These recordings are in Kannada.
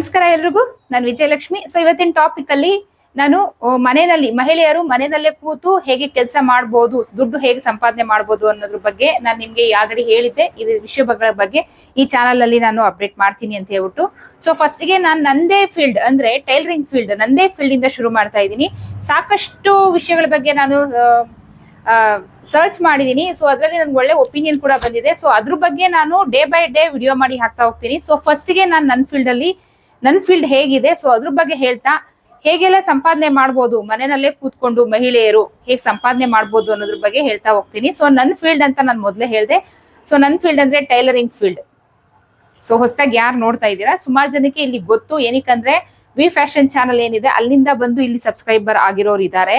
ನಮಸ್ಕಾರ ಎಲ್ರಿಗೂ. ನಾನು ವಿಜಯಲಕ್ಷ್ಮಿ. ಸೊ ಇವತ್ತಿನ ಟಾಪಿಕ್ ಅಲ್ಲಿ ನಾನು ಮನೆಯಲ್ಲಿ, ಮಹಿಳೆಯರು ಮನೆಯಲ್ಲೇ ಕೂತು ಹೇಗೆ ಕೆಲಸ ಮಾಡಬಹುದು ದುಡ್ಡು ಹೇಗೆ ಸಂಪಾದನೆ ಮಾಡಬಹುದು ಅನ್ನೋದ್ರ ಬಗ್ಗೆ ನಾನು ನಿಮ್ಗೆ ಆಲ್ರೆಡಿ ಹೇಳಿದ್ದೆ. ಇದು ವಿಷಯಗಳ ಬಗ್ಗೆ ಈ ಚಾನಲ್ ಅಲ್ಲಿ ನಾನು ಅಪ್ಡೇಟ್ ಮಾಡ್ತೀನಿ ಅಂತ ಹೇಳ್ಬಿಟ್ಟು. ಸೊ ಫಸ್ಟ್ಗೆ ನಾನು ನಂದೇ ಫೀಲ್ಡ್ ಅಂದ್ರೆ ಟೈಲರಿಂಗ್ ಫೀಲ್ಡ್ ನಂದೇ ಫೀಲ್ಡ್ ಇಂದ ಶುರು ಮಾಡ್ತಾ ಇದ್ದೀನಿ. ಸಾಕಷ್ಟು ವಿಷಯಗಳ ಬಗ್ಗೆ ನಾನು ಸರ್ಚ್ ಮಾಡಿದೀನಿ ಸೊ ಅದರಲ್ಲಿ ನನ್ಗೆ ಒಳ್ಳೆ ಒಪಿನಿಯನ್ ಕೂಡ ಬಂದಿದೆ. ಸೊ ಅದ್ರ ಬಗ್ಗೆ ನಾನು ಡೇ ಬೈ ಡೇ ವಿಡಿಯೋ ಮಾಡಿ ಹಾಕ್ತಾ ಹೋಗ್ತೀನಿ. ಸೊ ಫಸ್ಟ್ಗೆ ನಾನು ನನ್ನ ಫೀಲ್ಡ್ ಅಲ್ಲಿ ನನ್ನ ಫೀಲ್ಡ್ ಹೇಗಿದೆ ಸೊ ಅದ್ರ ಬಗ್ಗೆ ಹೇಳ್ತಾ, ಹೇಗೆಲ್ಲ ಸಂಪಾದನೆ ಮಾಡ್ಬೋದು, ಮನೆಯಲ್ಲೇ ಕೂತ್ಕೊಂಡು ಮಹಿಳೆಯರು ಹೇಗೆ ಸಂಪಾದನೆ ಮಾಡ್ಬೋದು ಅನ್ನೋದ್ರ ಬಗ್ಗೆ ಹೇಳ್ತಾ ಹೋಗ್ತೀನಿ. ಸೊ ನನ್ನ ಫೀಲ್ಡ್ ಅಂತ ನಾನು ಮೊದಲೇ ಹೇಳಿದೆ. ಸೊ ನನ್ನ ಫೀಲ್ಡ್ ಅಂದ್ರೆ ಟೈಲರಿಂಗ್ ಫೀಲ್ಡ್ ಸೊ ಹೊಸದಾಗಿ ಯಾರು ನೋಡ್ತಾ ಇದ್ದೀರಾ? ಸುಮಾರು ಜನಕ್ಕೆ ಇಲ್ಲಿ ಗೊತ್ತು. ಏನಕ್ಕಂದ್ರೆ ವಿ ಫ್ಯಾಷನ್ ಚಾನಲ್ ಏನಿದೆ, ಅಲ್ಲಿಂದ ಬಂದು ಇಲ್ಲಿ ಸಬ್ಸ್ಕ್ರೈಬರ್ ಆಗಿರೋರು ಇದ್ದಾರೆ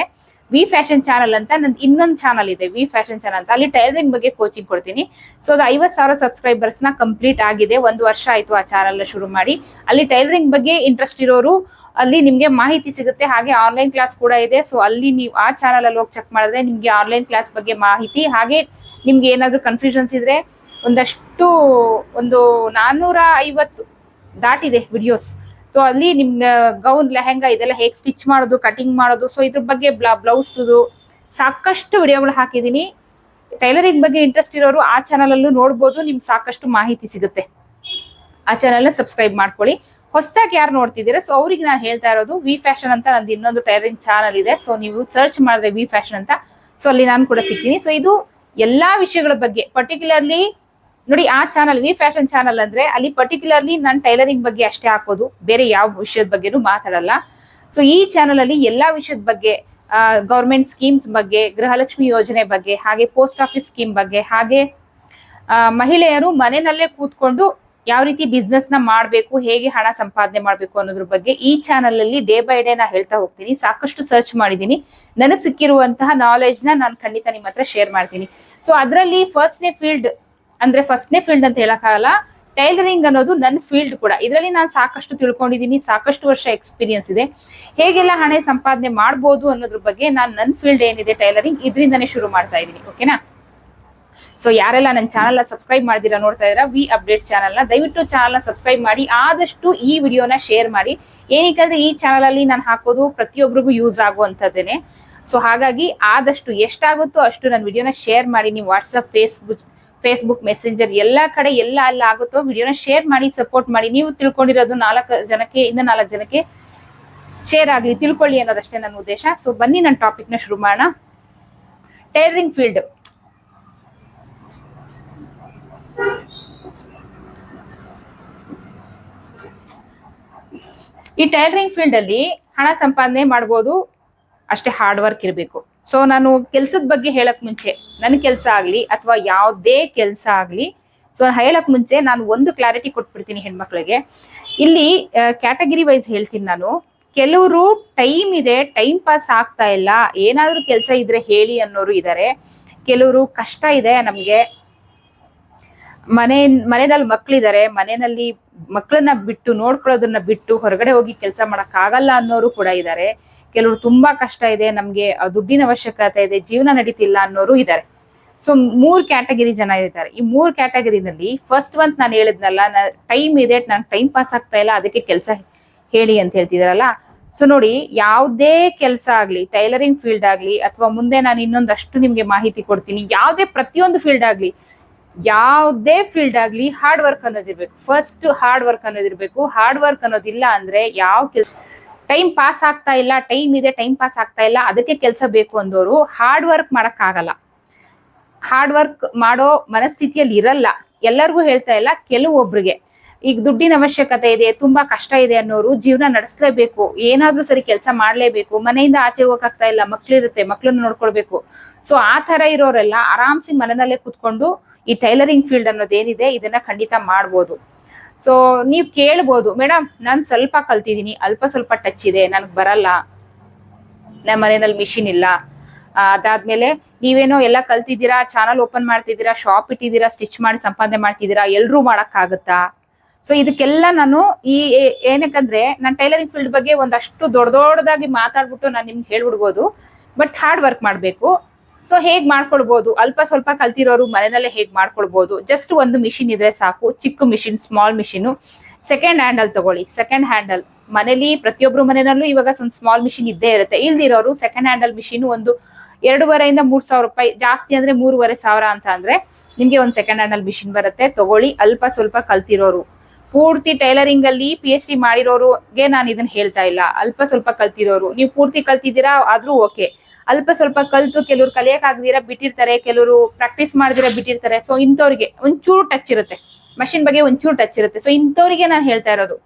ವಿ ಫ್ಯಾಷನ್ ಚಾನಲ್ ಅಂತ ನಂದು ಇನ್ನೊಂದು ಚಾನಲ್ ಇದೆ ವಿ ಫ್ಯಾಷನ್ ಚಾನಲ್ ಅಂತ. ಅಲ್ಲಿ ಟೈಲರಿಂಗ್ ಬಗ್ಗೆ ಕೋಚಿಂಗ್ ಕೊಡ್ತೀನಿ. ಸೊ ಅದು ಐವತ್ತು ಸಾವಿರ ಸಬ್ಸ್ಕ್ರೈಬರ್ಸ್ನ ಕಂಪ್ಲೀಟ್ ಆಗಿದೆ. ಒಂದು ವರ್ಷ ಆಯ್ತು ಆ ಚಾನಲ್ ಶುರು ಮಾಡಿ. ಅಲ್ಲಿ ಟೈಲರಿಂಗ್ ಬಗ್ಗೆ ಇಂಟ್ರೆಸ್ಟ್ ಇರೋರು, ಅಲ್ಲಿ ನಿಮಗೆ ಮಾಹಿತಿ ಸಿಗುತ್ತೆ. ಹಾಗೆ ಆನ್ಲೈನ್ ಕ್ಲಾಸ್ ಕೂಡ ಇದೆ. ಸೊ ಅಲ್ಲಿ ನೀವು ಆ ಚಾನಲ್ ಅಲ್ಲಿ ಹೋಗಿ ಚೆಕ್ ಮಾಡಿದ್ರೆ ನಿಮಗೆ ಆನ್ಲೈನ್ ಕ್ಲಾಸ್ ಬಗ್ಗೆ ಮಾಹಿತಿ, ಹಾಗೆ ನಿಮ್ಗೆ ಏನಾದರೂ ಕನ್ಫ್ಯೂಷನ್ಸ್ ಇದ್ರೆ ಒಂದಷ್ಟು, ಒಂದು ನಾನ್ನೂರ ಐವತ್ತು ದಾಟಿದೆ ವಿಡಿಯೋಸ್ ಸೊ ಅಲ್ಲಿ ನಿಮ್ ಗೌನ್ ಲೆಹೆಂಗಾ ಇದೆಲ್ಲ ಹೇಗೆ ಸ್ಟಿಚ್ ಮಾಡೋದು ಕಟಿಂಗ್ ಮಾಡೋದು ಸೊ ಇದ್ರ ಬಗ್ಗೆ ಬ್ಲೌಸ್ದು ಸಾಕಷ್ಟು ವಿಡಿಯೋಗಳು ಹಾಕಿದೀನಿ. ಟೈಲರಿಂಗ್ ಬಗ್ಗೆ ಇಂಟ್ರೆಸ್ಟ್ ಇರೋರು ಆ ಚಾನಲ್ ಅಲ್ಲೂ ನೋಡ್ಬೋದು ನಿಮ್ಗೆ ಸಾಕಷ್ಟು ಮಾಹಿತಿ ಸಿಗುತ್ತೆ. ಆ ಚಾನಲ್ ಸಬ್ಸ್ಕ್ರೈಬ್ ಮಾಡ್ಕೊಳ್ಳಿ. ಹೊಸದಾಗಿ ಯಾರು ನೋಡ್ತಿದ್ದೀರಾ ಸೊ ಅವ್ರಿಗೆ ನಾನು ಹೇಳ್ತಾ ಇರೋದು ವಿ ಫ್ಯಾಷನ್ ಅಂತ ನಂದು ಇನ್ನೊಂದು ಟೈಲರಿಂಗ್ ಚಾನಲ್ ಇದೆ ಸೊ ನೀವು ಸರ್ಚ್ ಮಾಡಿದ್ರೆ ವಿ ಫ್ಯಾಷನ್ ಅಂತ ಸೊ ಅಲ್ಲಿ ನಾನು ಕೂಡ ಸಿಗ್ತೀನಿ. ಸೊ ಇದು ಎಲ್ಲಾ ವಿಷಯಗಳ ಬಗ್ಗೆ ಪರ್ಟಿಕ್ಯುಲರ್ಲಿ ನೋಡಿ, ಆ ಚಾನಲ್ ವಿ ಫ್ಯಾಷನ್ ಚಾನಲ್ ಅಂದ್ರೆ ಅಲ್ಲಿ ಪರ್ಟಿಕ್ಯುಲರ್ಲಿ ನಾನು ಟೈಲರಿಂಗ್ ಬಗ್ಗೆ ಅಷ್ಟೇ ಹಾಕೋದು, ಬೇರೆ ಯಾವ ವಿಷಯದ ಬಗ್ಗೆನೂ ಮಾತಾಡಲ್ಲ. ಸೊ ಈ ಚಾನಲ್ ಅಲ್ಲಿ ಎಲ್ಲಾ ವಿಷಯದ ಬಗ್ಗೆ ಗೌರ್ಮೆಂಟ್ ಸ್ಕೀಮ್ಸ್ ಬಗ್ಗೆ, ಗೃಹಲಕ್ಷ್ಮಿ ಯೋಜನೆ ಬಗ್ಗೆ, ಹಾಗೆ ಪೋಸ್ಟ್ ಆಫೀಸ್ ಸ್ಕೀಮ್ ಬಗ್ಗೆ, ಹಾಗೆ ಮಹಿಳೆಯರು ಮನೆಯಲ್ಲೇ ಕೂತ್ಕೊಂಡು ಯಾವ ರೀತಿ ಬಿಸ್ನೆಸ್ನ ಮಾಡಬೇಕು, ಹೇಗೆ ಹಣ ಸಂಪಾದನೆ ಮಾಡಬೇಕು ಅನ್ನೋದ್ರ ಬಗ್ಗೆ ಈ ಚಾನಲ್ ಅಲ್ಲಿ ಡೇ ಬೈ ಡೇ ನಾ ಹೇಳ್ತಾ ಹೋಗ್ತೀನಿ. ಸಾಕಷ್ಟು ಸರ್ಚ್ ಮಾಡಿದೀನಿ ನನಗೆ ಸಿಕ್ಕಿರುವಂತಹ ನಾಲೆಜ್ನ ನಾನು ಖಂಡಿತ ನಿಮ್ಮ ಹತ್ರ ಶೇರ್ ಮಾಡ್ತೀನಿ. ಸೊ ಅದರಲ್ಲಿ ಫಸ್ಟ್ನೇ ಫೀಲ್ಡ್ ಅಂದ್ರೆ ಫಸ್ಟ್ನೇ ಫೀಲ್ಡ್ ಅಂತ ಹೇಳಕ್ಕಾಗಲ್ಲ. ಟೈಲರಿಂಗ್ ಅನ್ನೋದು ನನ್ನ ಫೀಲ್ಡ್ ಕೂಡ. ಇದರಲ್ಲಿ ನಾನು ಸಾಕಷ್ಟು ತಿಳ್ಕೊಂಡಿದ್ದೀನಿ ಸಾಕಷ್ಟು ವರ್ಷ ಎಕ್ಸ್ಪೀರಿಯನ್ಸ್ ಇದೆ. ಹೇಗೆಲ್ಲ ಹಣ ಸಂಪಾದನೆ ಮಾಡ್ಬೋದು ಅನ್ನೋದ್ರ ಬಗ್ಗೆ ನಾನು ನನ್ನ ಫೀಲ್ಡ್ ಏನಿದೆ ಟೈಲರಿಂಗ್ ಇದರಿಂದನೇ ಶುರು ಮಾಡ್ತಾ ಇದ್ದೀನಿ ಓಕೆನಾ ಸೊ ಯಾರೆಲ್ಲ ನನ್ನ ಚಾನಲ್ ಸಬ್ಸ್ಕ್ರೈಬ್ ಮಾಡಿದಿರಾ ನೋಡ್ತಾ ಇದ್ದೀರಾ ವಿ ಅಪ್ಡೇಟ್ ಚಾನಲ್ನ, ದಯವಿಟ್ಟು ಚಾನಲ್ ಸಬ್ಸ್ಕ್ರೈಬ್ ಮಾಡಿ, ಆದಷ್ಟು ಈ ವಿಡಿಯೋನ ಶೇರ್ ಮಾಡಿ. ಏನಕ್ಕಂದ್ರೆ ಈ ಚಾನಲ್ ಅಲ್ಲಿ ನಾನು ಹಾಕೋದು ಪ್ರತಿಯೊಬ್ಬರಿಗೂ ಯೂಸ್ ಆಗುವಂಥದ್ದೇನೆ ಸೊ ಹಾಗಾಗಿ ಆದಷ್ಟು ಎಷ್ಟಾಗುತ್ತೋ ಅಷ್ಟು ನನ್ನ ವಿಡಿಯೋನ ಶೇರ್ ಮಾಡಿ, ನೀವು ವಾಟ್ಸಪ್ ಫೇಸ್ಬುಕ್ ಫೇಸ್ಬುಕ್ ಮೆಸೆಂಜರ್ ಎಲ್ಲ ಕಡೆ ಎಲ್ಲ ಅಲ್ಲಿ ಆಗುತ್ತೋ ವಿಡಿಯೋನ ಶೇರ್ ಮಾಡಿ ಸಪೋರ್ಟ್ ಮಾಡಿ. ನೀವು ತಿಳ್ಕೊಂಡಿರೋದು ನಾಲ್ಕು ಜನಕ್ಕೆ, ಇನ್ನ ನಾಲ್ಕು ಜನಕ್ಕೆ ಶೇರ್ ಆಗಲಿ, ತಿಳ್ಕೊಳ್ಳಿ ಅನ್ನೋದಷ್ಟೇ ನನ್ನ ಉದ್ದೇಶ. ಸೊ ಬನ್ನಿ ನನ್ನ ನ ಶುರು ಮಾಡೋಣ. ಟೈಲರಿಂಗ್ ಫೀಲ್ಡ್ ಈ ಟೈಲರಿಂಗ್ ಫೀಲ್ಡ್ ಅಲ್ಲಿ ಹಣ ಸಂಪಾದನೆ ಮಾಡ್ಬೋದು, ಅಷ್ಟೇ ಹಾರ್ಡ್ ವರ್ಕ್ ಇರಬೇಕು. ಸೊ ನಾನು ಕೆಲ್ಸದ ಬಗ್ಗೆ ಹೇಳಕ್ ಮುಂಚೆ ನನ್ನ ಕೆಲಸ ಆಗ್ಲಿ ಅಥವಾ ಯಾವುದೇ ಕೆಲಸ ಆಗ್ಲಿ, ಸೊ ಹೇಳಕ್ ಮುಂಚೆ ನಾನು ಒಂದು ಕ್ಲಾರಿಟಿ ಕೊಟ್ಬಿಡ್ತೀನಿ ಹೆಣ್ಮಕ್ಳಿಗೆ. ಇಲ್ಲಿ ಕ್ಯಾಟಗರಿ ವೈಸ್ ಹೇಳ್ತೀನಿ ನಾನು. ಕೆಲವರು ಟೈಮ್ ಇದೆ ಟೈಮ್ ಪಾಸ್ ಆಗ್ತಾ ಇಲ್ಲ, ಏನಾದ್ರೂ ಕೆಲಸ ಇದ್ರೆ ಹೇಳಿ ಅನ್ನೋರು ಇದ್ದಾರೆ ಕೆಲವರು ಕಷ್ಟ ಇದೆ ನಮ್ಗೆ. ಮನೆ ಮನೆಯಲ್ಲಿ ಮಕ್ಳಿದಾರೆ ಮನೆಯಲ್ಲಿ ಮಕ್ಕಳನ್ನ ಬಿಟ್ಟು ನೋಡ್ಕೊಳ್ಳೋದನ್ನ ಬಿಟ್ಟು ಹೊರಗಡೆ ಹೋಗಿ ಕೆಲಸ ಮಾಡಕ್ ಆಗಲ್ಲ ಅನ್ನೋರು ಕೂಡ ಇದ್ದಾರೆ ಕೆಲವರು ತುಂಬಾ ಕಷ್ಟ ಇದೆ, ನಮ್ಗೆ ದುಡ್ಡಿನ ಅವಶ್ಯಕತೆ ಇದೆ, ಜೀವನ ನಡೀತಿಲ್ಲ ಅನ್ನೋರು ಇದ್ದಾರೆ. ಸೊ ಮೂರ್ ಕ್ಯಾಟಗರಿ ಜನ ಇದ್ದಾರೆ. ಈ ಮೂರ್ ಕ್ಯಾಟಗರಿನಲ್ಲಿ ಫಸ್ಟ್ ಒಂದ್ ನಾನು ಹೇಳಿದ್ನಲ್ಲ ಟೈಮ್ ಇದೆ, ನಂಗೆ ಟೈಮ್ ಪಾಸ್ ಆಗ್ತಾ ಇಲ್ಲ, ಅದಕ್ಕೆ ಕೆಲಸ ಹೇಳಿ ಅಂತ ಹೇಳ್ತಿದಾರಲ್ಲ. ಸೊ ನೋಡಿ, ಯಾವುದೇ ಕೆಲಸ ಆಗ್ಲಿ ಟೈಲರಿಂಗ್ ಫೀಲ್ಡ್ ಆಗ್ಲಿ, ಅಥವಾ ಮುಂದೆ ನಾನು ಇನ್ನೊಂದಷ್ಟು ನಿಮ್ಗೆ ಮಾಹಿತಿ ಕೊಡ್ತೀನಿ, ಯಾವುದೇ ಪ್ರತಿಯೊಂದು ಫೀಲ್ಡ್ ಆಗ್ಲಿ, ಯಾವುದೇ ಫೀಲ್ಡ್ ಆಗ್ಲಿ ಹಾರ್ಡ್ ವರ್ಕ್ ಅನ್ನೋದಿರ್ಬೇಕು. ಫಸ್ಟ್ ಹಾರ್ಡ್ ವರ್ಕ್ ಅನ್ನೋದಿರ್ಬೇಕು. ಹಾರ್ಡ್ ವರ್ಕ್ ಅನ್ನೋದಿಲ್ಲ ಅಂದ್ರೆ ಯಾವ ಕೆಲ್ಸ ಟೈಮ್ ಪಾಸ್ ಆಗ್ತಾ ಇಲ್ಲ ಟೈಮ್ ಇದೆ ಟೈಮ್ ಪಾಸ್ ಆಗ್ತಾ ಇಲ್ಲ, ಅದಕ್ಕೆ ಕೆಲಸ ಬೇಕು ಅಂದವರು ಹಾರ್ಡ್ ವರ್ಕ್ ಮಾಡಕ್ ಆಗಲ್ಲ ಹಾರ್ಡ್ ವರ್ಕ್ ಮಾಡೋ ಮನಸ್ಥಿತಿಯಲ್ಲಿ ಇರಲ್ಲ. ಎಲ್ಲರಿಗೂ ಹೇಳ್ತಾ ಇಲ್ಲ, ಕೆಲವೊಬ್ರಿಗೆ. ಈಗ ದುಡ್ಡಿನ ಅವಶ್ಯಕತೆ ಇದೆ, ತುಂಬಾ ಕಷ್ಟ ಇದೆ ಅನ್ನೋರು ಜೀವನ ನಡೆಸಲೇಬೇಕು. ಏನಾದ್ರೂ ಸರಿ ಕೆಲಸ ಮಾಡ್ಲೇಬೇಕು. ಮನೆಯಿಂದ ಆಚೆ ಹೋಗಕ್ಕಾಗ್ತಾ ಇಲ್ಲ, ಮಕ್ಳಿರುತ್ತೆ, ಮಕ್ಳನ್ನ ನೋಡ್ಕೊಳ್ಬೇಕು. ಸೊ ಆ ತರ ಇರೋರೆಲ್ಲ ಆರಾಮ್ಸಿ ಮನೆಯಲ್ಲೇ ಕುತ್ಕೊಂಡು ಈ ಟೈಲರಿಂಗ್ ಫೀಲ್ಡ್ ಅನ್ನೋದೇನಿದೆ, ಇದನ್ನ ಖಂಡಿತ ಮಾಡ್ಬೋದು. ಸೊ ನೀವ್ ಕೇಳ್ಬೋದು. ಮೇಡಮ್ ನಾನ್ ಸ್ವಲ್ಪ ಕಲ್ತಿದ್ದೀನಿ ಅಲ್ಪ ಸ್ವಲ್ಪ ಟಚ್ ಇದೆ. ನನ್ಗೆ ಬರಲ್ಲ. ನಮ್ಮ ಮನೆಯಲ್ಲಿ ಮಿಷಿನ್ ಇಲ್ಲ. ಅದಾದ್ಮೇಲೆ ನೀವೇನೋ ಎಲ್ಲ ಕಲ್ತಿದ್ದೀರಾ? ಚಾನಲ್ ಓಪನ್ ಮಾಡ್ತಿದ್ದೀರಾ? ಶಾಪ್ ಇಟ್ಟಿದ್ದೀರಾ? ಸ್ಟಿಚ್ ಮಾಡಿ ಸಂಪಾದನೆ ಮಾಡ್ತಿದ್ದೀರಾ? ಎಲ್ರೂ ಮಾಡೋಕ್ಕಾಗತ್ತಾ? ಸೊ ಇದಕ್ಕೆಲ್ಲ ನಾನು ಈ ಏನಕ್ಕಂದ್ರೆ ನಾನು ಟೈಲರಿಂಗ್ ಫೀಲ್ಡ್ ಬಗ್ಗೆ ಒಂದಷ್ಟು ದೊಡ್ಡ ದೊಡ್ಡದಾಗಿ ಮಾತಾಡ್ಬಿಟ್ಟು ನಾನು ನಿಮ್ಗೆ ಹೇಳ್ಬಿಡ್ಬೋದು. ಬಟ್ ಹಾರ್ಡ್ ವರ್ಕ್ ಮಾಡಬೇಕು. ಸೊ ಹೇಗ್ ಮಾಡ್ಕೊಳ್ಬಹುದು ಅಲ್ಪ ಸ್ವಲ್ಪ ಕಲ್ತಿರೋರು ಮನೆಯಲ್ಲೇ ಹೇಗ್ ಮಾಡ್ಕೊಳ್ಬಹುದು ಜಸ್ಟ್ ಒಂದು ಮಿಷಿನ್ ಇದ್ರೆ ಸಾಕು. ಚಿಕ್ಕ machine small machine second handle ತಗೊಳ್ಳಿ. ಸೆಕೆಂಡ್ ಹ್ಯಾಂಡಲ್ ಮನೇಲಿ ಪ್ರತಿಯೊಬ್ರು ಮನೆಯಲ್ಲೂ ಇವಾಗ ಒಂದು ಸ್ಮಾಲ್ ಮಿಷಿನ್ ಇದ್ದೇ ಇರುತ್ತೆ. ಇಲ್ದಿರೋರು ಸೆಕೆಂಡ್ ಹ್ಯಾಂಡಲ್ ಮಿಷಿನ್ ಒಂದು ಎರಡೂವರೆಯಿಂದ ಮೂರ್ ಸಾವಿರ ರೂಪಾಯಿ, ಜಾಸ್ತಿ ಅಂದ್ರೆ ಮೂರುವರೆ ಸಾವಿರ ಅಂತ ಅಂದ್ರೆ ನಿಮ್ಗೆ ಒಂದು ಸೆಕೆಂಡ್ ಹ್ಯಾಂಡಲ್ ಮಿಷಿನ್ ಬರುತ್ತೆ. ತಗೊಳ್ಳಿ. ಅಲ್ಪ ಸ್ವಲ್ಪ ಕಲ್ತಿರೋರು. ಪೂರ್ತಿ ಟೈಲರಿಂಗ್ ಅಲ್ಲಿ ಪಿ ಎಚ್ ಡಿ ಮಾಡಿರೋರುಗೆ ನಾನು ಇದನ್ನ ಹೇಳ್ತಾ ಇಲ್ಲ. ಅಲ್ಪ ಸ್ವಲ್ಪ ಕಲ್ತಿರೋರು. ನೀವು ಪೂರ್ತಿ ಕಲ್ತಿದ್ದೀರಾ? ಆದ್ರೂ ಓಕೆ ಅಲ್ಪ ಸ್ವಲ್ಪ ಕಲ್ತು ಕೆಲವ್ರು ಕಲಿಯಕ್ ಆಗದಿರ ಬಿಟ್ಟಿರ್ತಾರೆ, ಕೆಲವರು ಪ್ರಾಕ್ಟೀಸ್ ಮಾಡ್ದಿರ ಬಿಟ್ಟಿರ್ತಾರೆ. ಸೊ ಇಂಥವ್ರಿಗೆ ಒಂಚೂರು ಟಚ್ ಇರುತ್ತೆ. ಮಷಿನ್ ಬಗ್ಗೆ ಒಂಚೂರು ಟಚ್ ಇರುತ್ತೆ. ಸೊ ಇಂಥವ್ರಿಗೆ ನಾನು ಹೇಳ್ತಾ ಇರೋದು.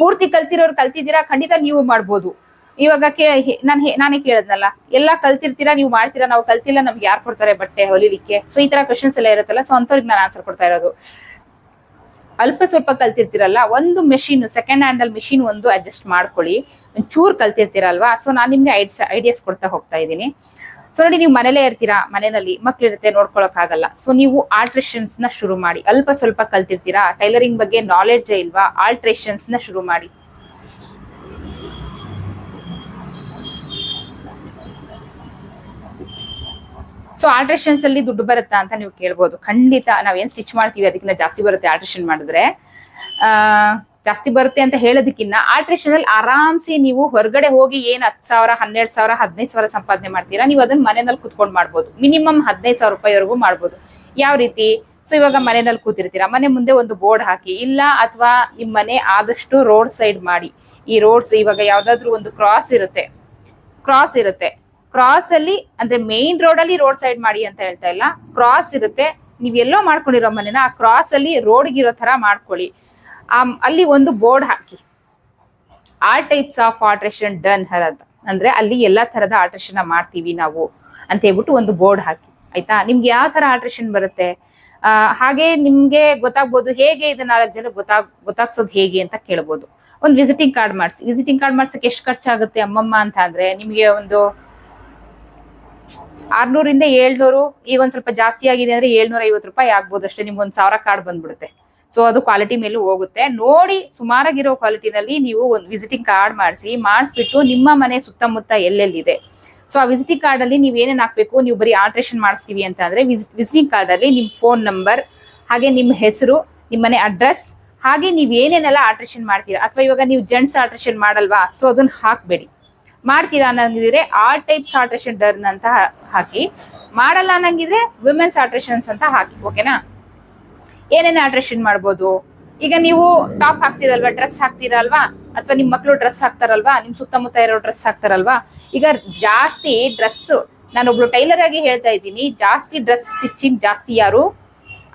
ಪೂರ್ತಿ ಕಲ್ತಿರೋರು ಕಲ್ತಿದ್ದೀರಾ, ಖಂಡಿತ ನೀವು ಮಾಡ್ಬೋದು. ಇವಾಗ ಕೇ ನಾನು ನಾನೇ ಕೇಳದ್ನಲ್ಲ, ಎಲ್ಲ ಕಲ್ತಿರ್ತೀರಾ, ನೀವು ಮಾಡ್ತೀರಾ, ನಾವು ಕಲ್ತಿಲ್ಲ, ನಮ್ಗೆ ಯಾರು ಕೊಡ್ತಾರೆ ಬಟ್ಟೆ ಹೊಲಿಲಿಕ್ಕೆ? ಸೊ ಈ ತರ ಕ್ವಶನ್ಸ್ ಎಲ್ಲ ಇರುತ್ತಲ್ಲ ಸೊ ಅಂತವ್ರಿಗೆ ನಾನು ಆನ್ಸರ್ ಕೊಡ್ತಾ ಇರೋದು. ಅಲ್ಪ ಸ್ವಲ್ಪ ಕಲ್ತಿರ್ತೀರಲ್ಲ ಒಂದು ಮೆಷಿನ್ ಸೆಕೆಂಡ್ ಹ್ಯಾಂಡಲ್ ಮೆಷಿನ್ ಒಂದು ಅಡ್ಜಸ್ಟ್ ಮಾಡ್ಕೊಳ್ಳಿ. ಚೂರ್ ಕಲ್ತಿರ್ತೀರಲ್ವಾ? ಸೊ ನಾನು ನಿಮ್ಗೆ ಐಡ್ಸ್ ಐಡಿಯಾಸ್ ಕೊಡ್ತಾ ಹೋಗ್ತಾ ಇದ್ದೀನಿ. ಸೊ ನೋಡಿ ನೀವು ಮನೇಲೇ ಇರ್ತೀರಾ? ಮನೆಯಲ್ಲಿ ಮಕ್ಳಿರುತ್ತೆ ನೋಡ್ಕೊಳಕ್ ಆಗಲ್ಲ ಸೊ ನೀವು ಆಲ್ಟ್ರೇಷನ್ಸ್ನ ಶುರು ಮಾಡಿ. ಅಲ್ಪ ಸ್ವಲ್ಪ ಕಲ್ತಿರ್ತೀರಾ? ಟೈಲರಿಂಗ್ ಬಗ್ಗೆ ನಾಲೆಡ್ಜ್ ಇಲ್ವಾ? ಆಲ್ಟ್ರೇಷನ್ಸ್ನ ಶುರು ಮಾಡಿ. ಸೊ ಆಲ್ಟ್ರೇಷನ್ಸ್ ಅಲ್ಲಿ ದುಡ್ಡು ಬರುತ್ತಾ ಅಂತ ನೀವು ಕೇಳ್ಬೋದು. ಖಂಡಿತ ನಾವೇನ್ ಸ್ಟಿಚ್ ಮಾಡ್ತೀವಿ, ಅದಕ್ಕಿಂತ ಜಾಸ್ತಿ ಬರುತ್ತೆ ಆಲ್ಟ್ರೇಷನ್ ಮಾಡಿದ್ರೆ. ಆ, ಜಾಸ್ತಿ ಬರುತ್ತೆ ಅಂತ ಹೇಳೋದಕ್ಕಿಂತ ಆಲ್ಟ್ರೇಷನ್ ಅಲ್ಲಿ ಆರಾಮ್ಸಿ ನೀವು ಹೊರಗಡೆ ಹೋಗಿ ಏನ್ ಹತ್ತು ಸಾವಿರ, ಹನ್ನೆರಡು ಸಾವಿರ, ಹದಿನೈದು ಸಾವಿರ ಸಂಪಾದನೆ ಮಾಡ್ತೀರಾ, ನೀವು ಅದನ್ನ ಮನೆಯಲ್ಲಿ ಕೂತ್ಕೊಂಡು ಮಾಡ್ಬೋದು. ಮಿನಿಮಮ್ ಹದಿನೈದು ಸಾವಿರ ರೂಪಾಯಿವರೆಗೂ ಮಾಡ್ಬೋದು. ಯಾವ ರೀತಿ? ಸೊ ಇವಾಗ ಮನೆಯಲ್ಲಿ ಕೂತಿರ್ತೀರಾ, ಮನೆ ಮುಂದೆ ಒಂದು ಬೋರ್ಡ್ ಹಾಕಿ, ಇಲ್ಲ ಅಥವಾ ನಿಮ್ ಮನೆ ಆದಷ್ಟು ರೋಡ್ ಸೈಡ್ ಮಾಡಿ. ಈ ರೋಡ್ಸ್ ಇವಾಗ ಯಾವ್ದಾದ್ರು ಒಂದು ಕ್ರಾಸ್ ಇರುತ್ತೆ. ಕ್ರಾಸ್ ಇರುತ್ತೆ. ಕ್ರಾಸ್ ಅಲ್ಲಿ, ಅಂದ್ರೆ ಮೇನ್ ರೋಡ್ ಅಲ್ಲಿ ರೋಡ್ ಸೈಡ್ ಮಾಡಿ ಅಂತ ಹೇಳ್ತಾ ಇಲ್ಲ. ಕ್ರಾಸ್ ಇರುತ್ತೆ. ನೀವ್ ಎಲ್ಲೋ ಮಾಡ್ಕೊಂಡಿರೋ ಮನೇನ ಆ ಕ್ರಾಸ್ ಅಲ್ಲಿ ರೋಡ್ ಇರೋ ತರ ಮಾಡ್ಕೊಳ್ಳಿ. ಅಲ್ಲಿ ಒಂದು board hockey. All types of alteration done here ಅಂತ. ಅಂದ್ರೆ ಅಲ್ಲಿ ಎಲ್ಲಾ ತರದ ಆಲ್ಟ್ರೇಷನ್ ಮಾಡ್ತೀವಿ ನಾವು ಅಂತ ಹೇಳ್ಬಿಟ್ಟು ಒಂದು ಬೋರ್ಡ್ ಹಾಕಿ. ಆಯ್ತಾ? ನಿಮ್ಗೆ ಯಾವ ತರ ಆಲ್ಟ್ರೇಷನ್ ಬರುತ್ತೆ? ಹಾಗೆ ನಿಮ್ಗೆ ಗೊತ್ತಾಗ್ಬೋದು ಹೇಗೆ ಇದು ನಾಲ್ಕು ಜನ ಗೊತ್ತಾಗ್, ಗೊತ್ತಾಗ್ಸೋದು ಹೇಗೆ ಅಂತ ಕೇಳ್ಬೋದು. ಒಂದು ವಿಸಿಟಿಂಗ್ ಕಾರ್ಡ್ ಮಾಡಿಸಿ. ವಿಸಿಟಿಂಗ್ ಕಾರ್ಡ್ ಮಾಡ್ಸಕ್ಕೆ ಎಷ್ಟು ಖರ್ಚಾಗುತ್ತೆ ಅಮ್ಮಮ್ಮ ಅಂತ ಅಂದ್ರೆ ನಿಮಗೆ ಒಂದು ಆರ್ನೂರಿಂದ ಏಳ್ನೂರು, ಈಗ ಒಂದ್ ಸ್ವಲ್ಪ ಜಾಸ್ತಿ ಆಗಿದೆ ಅಂದ್ರೆ ಏಳ್ನೂರ ಐವತ್ತು ರೂಪಾಯಿ ಆಗ್ಬೋದು ಅಷ್ಟೇ ನಿಮ್ಗೆ ಒಂದ್ ಸಾವಿರ ಕಾರ್ಡ್ ಬಂದ್ಬಿಡುತ್ತೆ. ಸೊ ಅದು ಕ್ವಾಲಿಟಿ ಮೇಲೂ ಹೋಗುತ್ತೆ. ನೋಡಿ, ಸುಮಾರಾಗಿರೋ ಕ್ವಾಲಿಟಿನಲ್ಲಿ ನೀವು ಒಂದು ವಿಸಿಟಿಂಗ್ ಕಾರ್ಡ್ ಮಾಡಿಸಿ, ಮಾಡಿಸ್ಬಿಟ್ಟು ನಿಮ್ಮ ಮನೆ ಸುತ್ತಮುತ್ತ ಎಲ್ಲೆಲ್ಲಿದೆ? ಸೊ ಆ ವಿಸಿಟಿಂಗ್ ಕಾರ್ಡ್ ಅಲ್ಲಿ ನೀವು ಏನೇನ್ ಹಾಕ್ಬೇಕು? ನೀವು ಬರೀ ಆಲ್ಟ್ರೇಷನ್ ಮಾಡಿಸ್ತೀವಿ ಅಂತ ಅಂದ್ರೆ ವಿಸಿಟಿಂಗ್ ಕಾರ್ಡ್ ಅಲ್ಲಿ ನಿಮ್ ಫೋನ್ ನಂಬರ್ ಹಾಗೆ ನಿಮ್ಮ ಹೆಸರು ನಿಮ್ಮ ಮನೆ ಅಡ್ರೆಸ್ ಹಾಗೆ ನೀವು ಏನೇನೆಲ್ಲ ಆಲ್ಟ್ರೇಷನ್ ಮಾಡ್ತೀರಾ? ಅಥವಾ ಇವಾಗ ನೀವು ಜೆಂಟ್ಸ್ ಆಲ್ಟ್ರೇಷನ್ ಮಾಡಲ್ವಾ? ಸೊ ಅದನ್ನ ಹಾಕ್ಬೇಡಿ. ಮಾಡ್ತೀರಾ ಅನ್ನಂಗಿದ್ರೆ ಆಲ್ ಟೈಪ್ಸ್ ಆಲ್ಟ್ರೇಷನ್ ಡರ್ನ್ ಅಂತ ಹಾಕಿ. ಮಾಡಲ್ಲ ಅನ್ನಂಗಿದ್ರೆ ವಿಮೆನ್ಸ್ ಆಲ್ಟ್ರೇಷನ್ಸ್ ಅಂತ ಹಾಕಿ ಓಕೆನಾ ಏನೇನು ಆಲ್ಟ್ರೇಷನ್ ಮಾಡ್ಬೋದು? ಈಗ ನೀವು ಟಾಪ್ ಹಾಕ್ತಿರಲ್ವಾ ಡ್ರೆಸ್ ಹಾಕ್ತಿರಲ್ವಾ? ಅಥವಾ ನಿಮ್ಮ ಮಕ್ಳು ಡ್ರೆಸ್ ಹಾಕ್ತಾರಲ್ವಾ? ನಿಮ್ ಸುತ್ತಮುತ್ತ ಇರೋ ಡ್ರೆಸ್ ಹಾಕ್ತಾರಲ್ವಾ? ಈಗ ಜಾಸ್ತಿ ಡ್ರೆಸ್ ನಾನೊಬ್ಳು ಟೈಲರ್ ಆಗಿ ಹೇಳ್ತಾ ಇದ್ದೀನಿ, ಜಾಸ್ತಿ ಡ್ರೆಸ್ ಸ್ಟಿಚಿಂಗ್ ಜಾಸ್ತಿ ಯಾರು?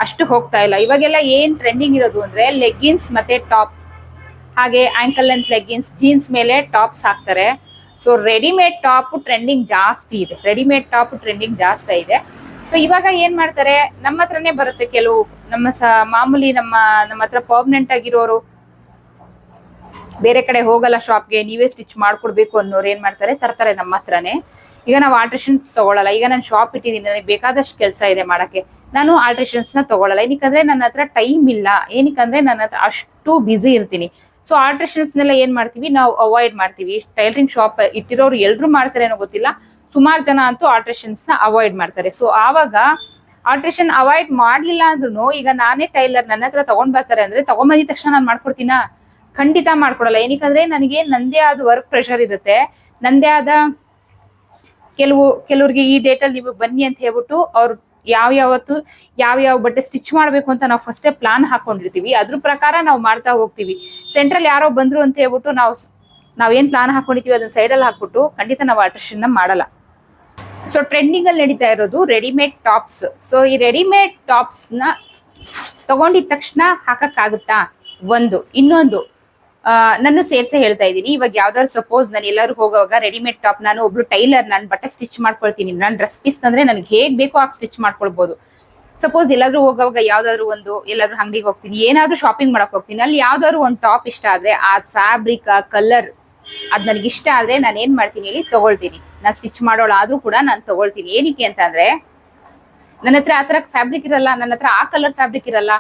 ಅಷ್ಟು ಹೋಗ್ತಾ ಇಲ್ಲ. ಇವಾಗೆಲ್ಲ ಏನ್ ಟ್ರೆಂಡಿಂಗ್ ಇರೋದು ಅಂದ್ರೆ ಲೆಗ್ಗಿನ್ಸ್ ಮತ್ತೆ ಟಾಪ್ ಹಾಗೆ ಆಂಕಲ್ ಲೆಂತ್ ಲೆಗ್ಗಿನ್ಸ್ ಜೀನ್ಸ್ ಮೇಲೆ ಟಾಪ್ಸ್ ಹಾಕ್ತಾರೆ. ಸೊ ರೆಡಿಮೇಡ್ ಟಾಪ್ ಟ್ರೆಂಡಿಂಗ್ ಜಾಸ್ತಿ ಇದೆ. ರೆಡಿಮೇಡ್ ಟಾಪ್ ಟ್ರೆಂಡಿಂಗ್ ಜಾಸ್ತಿ ಇದೆ. ಸೊ ಇವಾಗ ಏನ್ ಮಾಡ್ತಾರೆ? ನಮ್ಮ ಹತ್ರನೇ ಬರುತ್ತೆ ಕೆಲವು ನಮ್ಮ ಸ, ಮಾಮೂಲಿ ನಮ್ಮ ನಮ್ಮ ಹತ್ರ ಪರ್ಮನೆಂಟ್ ಆಗಿರೋರು. ಬೇರೆ ಕಡೆ ಹೋಗಲ್ಲ ಶಾಪ್ಗೆ ನೀವೇ ಸ್ಟಿಚ್ ಮಾಡ್ಕೊಡ್ಬೇಕು ಅನ್ನೋರು ಏನ್ ಮಾಡ್ತಾರೆ? ತರ್ತಾರೆ ನಮ್ಮ ಹತ್ರನೇ. ಈಗ ನಾವು ಆಲ್ಟ್ರೇಷನ್ಸ್ ತಗೊಳಲ್ಲ. ಈಗ ನಾನು ಶಾಪ್ ಇಟ್ಟಿದ್ದೀನಿ. ನನಗೆ ಬೇಕಾದಷ್ಟು ಕೆಲಸ ಇದೆ ಮಾಡಕ್ಕೆ. ನಾನು ಆಲ್ಟ್ರೇಷನ್ಸ್ನ ತಗೊಳಲ್ಲ. ಏನಕ್ಕಂದ್ರೆ ನನ್ನ ಹತ್ರ ಟೈಮ್ ಇಲ್ಲ. ಏನಕ್ಕಂದ್ರೆ ನನ್ನ ಹತ್ರ ಅಷ್ಟು ಬ್ಯುಸಿ ಇರ್ತೀನಿ. ಸೊ ಆಲ್ಟ್ರೇಷನ್ಸ್ ನೆಲ್ಲ ಏನ್ ಮಾಡ್ತೀವಿ? ನಾವು ಅವಾಯ್ಡ್ ಮಾಡ್ತೀವಿ. ಟೈಲರಿಂಗ್ ಶಾಪ್ ಇಟ್ಟಿರೋರು ಎಲ್ರು ಮಾಡ್ತಾರೆ ಅನ್ನೋ ಗೊತ್ತಿಲ್ಲ. ಸುಮಾರು ಜನ ಅಂತೂ ಆಲ್ಟ್ರೇಷನ್ಸ್ನ ಅವಾಯ್ಡ್ ಮಾಡ್ತಾರೆ. ಸೊ ಆವಾಗ ಆಲ್ಟ್ರೇಷನ್ ಅವಾಯ್ಡ್ ಮಾಡ್ಲಿಲ್ಲ ಅಂದ್ರೂ ಈಗ ನಾನೇ ಟೈಲರ್ ನನ್ನ ಹತ್ರ ತಗೊಂಡ್ ಬರ್ತಾರೆ ಅಂದ್ರೆ ತಗೊಂಬಂದಿದ ತಕ್ಷಣ ನಾನು ಮಾಡ್ಕೊಡ್ತೀನಾ? ಖಂಡಿತ ಮಾಡ್ಕೊಡಲ್ಲ. ಏನಕ್ಕಂದ್ರೆ ನನಗೆ ನಂದೇ ಆದ ವರ್ಕ್ ಪ್ರೆಷರ್ ಇರುತ್ತೆ. ನಂದೇ ಆದ ಕೆಲವು, ಕೆಲವ್ರಿಗೆ ಈ ಡೇಟಲ್ಲಿ ನೀವು ಬನ್ನಿ ಅಂತ ಹೇಳ್ಬಿಟ್ಟು ಅವ್ರು ಯಾವ ಯಾವತ್ತು ಯಾವ ಯಾವ ಬಟ್ಟೆ ಸ್ಟಿಚ್ ಮಾಡಬೇಕು ಅಂತ ನಾವು ಫಸ್ಟೇ ಪ್ಲಾನ್ ಹಾಕೊಂಡಿರ್ತೀವಿ. ಅದ್ರ ಪ್ರಕಾರ ನಾವು ಮಾಡ್ತಾ ಹೋಗ್ತೀವಿ. ಸೆಂಟ್ರಲ್ ಯಾರೋ ಬಂದ್ರು ಅಂತ ಹೇಳ್ಬಿಟ್ಟು ನಾವು ನಾವ್ ಏನ್ ಪ್ಲಾನ್ ಹಾಕೊಂಡಿರ್ತೀವಿ ಅದನ್ನ ಸೈಡಲ್ಲಿ ಹಾಕ್ಬಿಟ್ಟು ಖಂಡಿತ ನಾವು ಆಲ್ಟ್ರೇಷನ್ ಮಾಡಲ್ಲ. ಸೊ ಟ್ರೆಂಡಿಂಗ್ ಅಲ್ಲಿ ನಡೀತಾ ಇರೋದು ರೆಡಿಮೇಡ್ ಟಾಪ್ಸ್ ಸೊ ಈ ರೆಡಿಮೇಡ್ ಟಾಪ್ಸ್ನ ತಗೊಂಡಿದ ತಕ್ಷಣ ಹಾಕಕ್ಕಾಗುತ್ತಾ? ಒಂದು. ಇನ್ನೊಂದು. ನಾನು ಸೇರ್ಸೆ ಹೇಳ್ತಾ ಇದ್ದೀನಿ. ಇವಾಗ ಯಾವ್ದಾದ್ರು ಸಪೋಸ್ ನಾನು ಎಲ್ಲರೂ ಹೋಗುವಾಗ ರೆಡಿಮೇಡ್ ಟಾಪ್ ನಾನು ಒಬ್ರು ಟೈಲರ್, ನಾನು ಬಟ್ಟೆ ಸ್ಟಿಚ್ ಮಾಡ್ಕೊಳ್ತೀನಿ. ನಾನು ಡ್ರೆಸ್ ಪೀಸ್ ಅಂದ್ರೆ ನನಗೆ ಹೇಗ್ ಬೇಕೋ ಆಗ ಸ್ಟಿಚ್ ಮಾಡ್ಕೊಳ್ಬಹುದು ಸಪೋಸ್ ಎಲ್ಲಾದ್ರೂ ಹೋಗುವಾಗ ಯಾವ್ದಾದ್ರು ಒಂದು ಎಲ್ಲಾದ್ರೂ ಅಂಗಡಿಗೆ ಹೋಗ್ತೀನಿ. ಏನಾದ್ರೂ ಶಾಪಿಂಗ್ ಮಾಡಕ್ ಹೋಗ್ತೀನಿ. ಅಲ್ಲಿ ಯಾವ್ದಾದ್ರು ಒಂದು ಟಾಪ್ ಇಷ್ಟ ಆದ್ರೆ ಆ ಫ್ಯಾಬ್ರಿಕ್ ಆ ಕಲರ್ ಅದ್ ನನಗೆ ಇಷ್ಟ ಆದ್ರೆ ನಾನು ಏನ್ ಮಾಡ್ತೀನಿ ಹೇಳಿ ತಗೊಳ್ತೀನಿ. ನಾನು ಸ್ಟಿಚ್ ಮಾಡೋಳ ಆದ್ರೂ ಕೂಡ ನಾನು ತಗೊಳ್ತೀನಿ. ಏನಕ್ಕೆ ಅಂತಂದ್ರೆ, ನನ್ನ ಹತ್ರ ಆ ತರ ಫ್ಯಾಬ್ರಿಕ್ ಇರಲ್ಲ, ನನ್ನ ಹತ್ರ ಆ ಕಲರ್ ಫ್ಯಾಬ್ರಿಕ್ ಇರಲ್ಲ.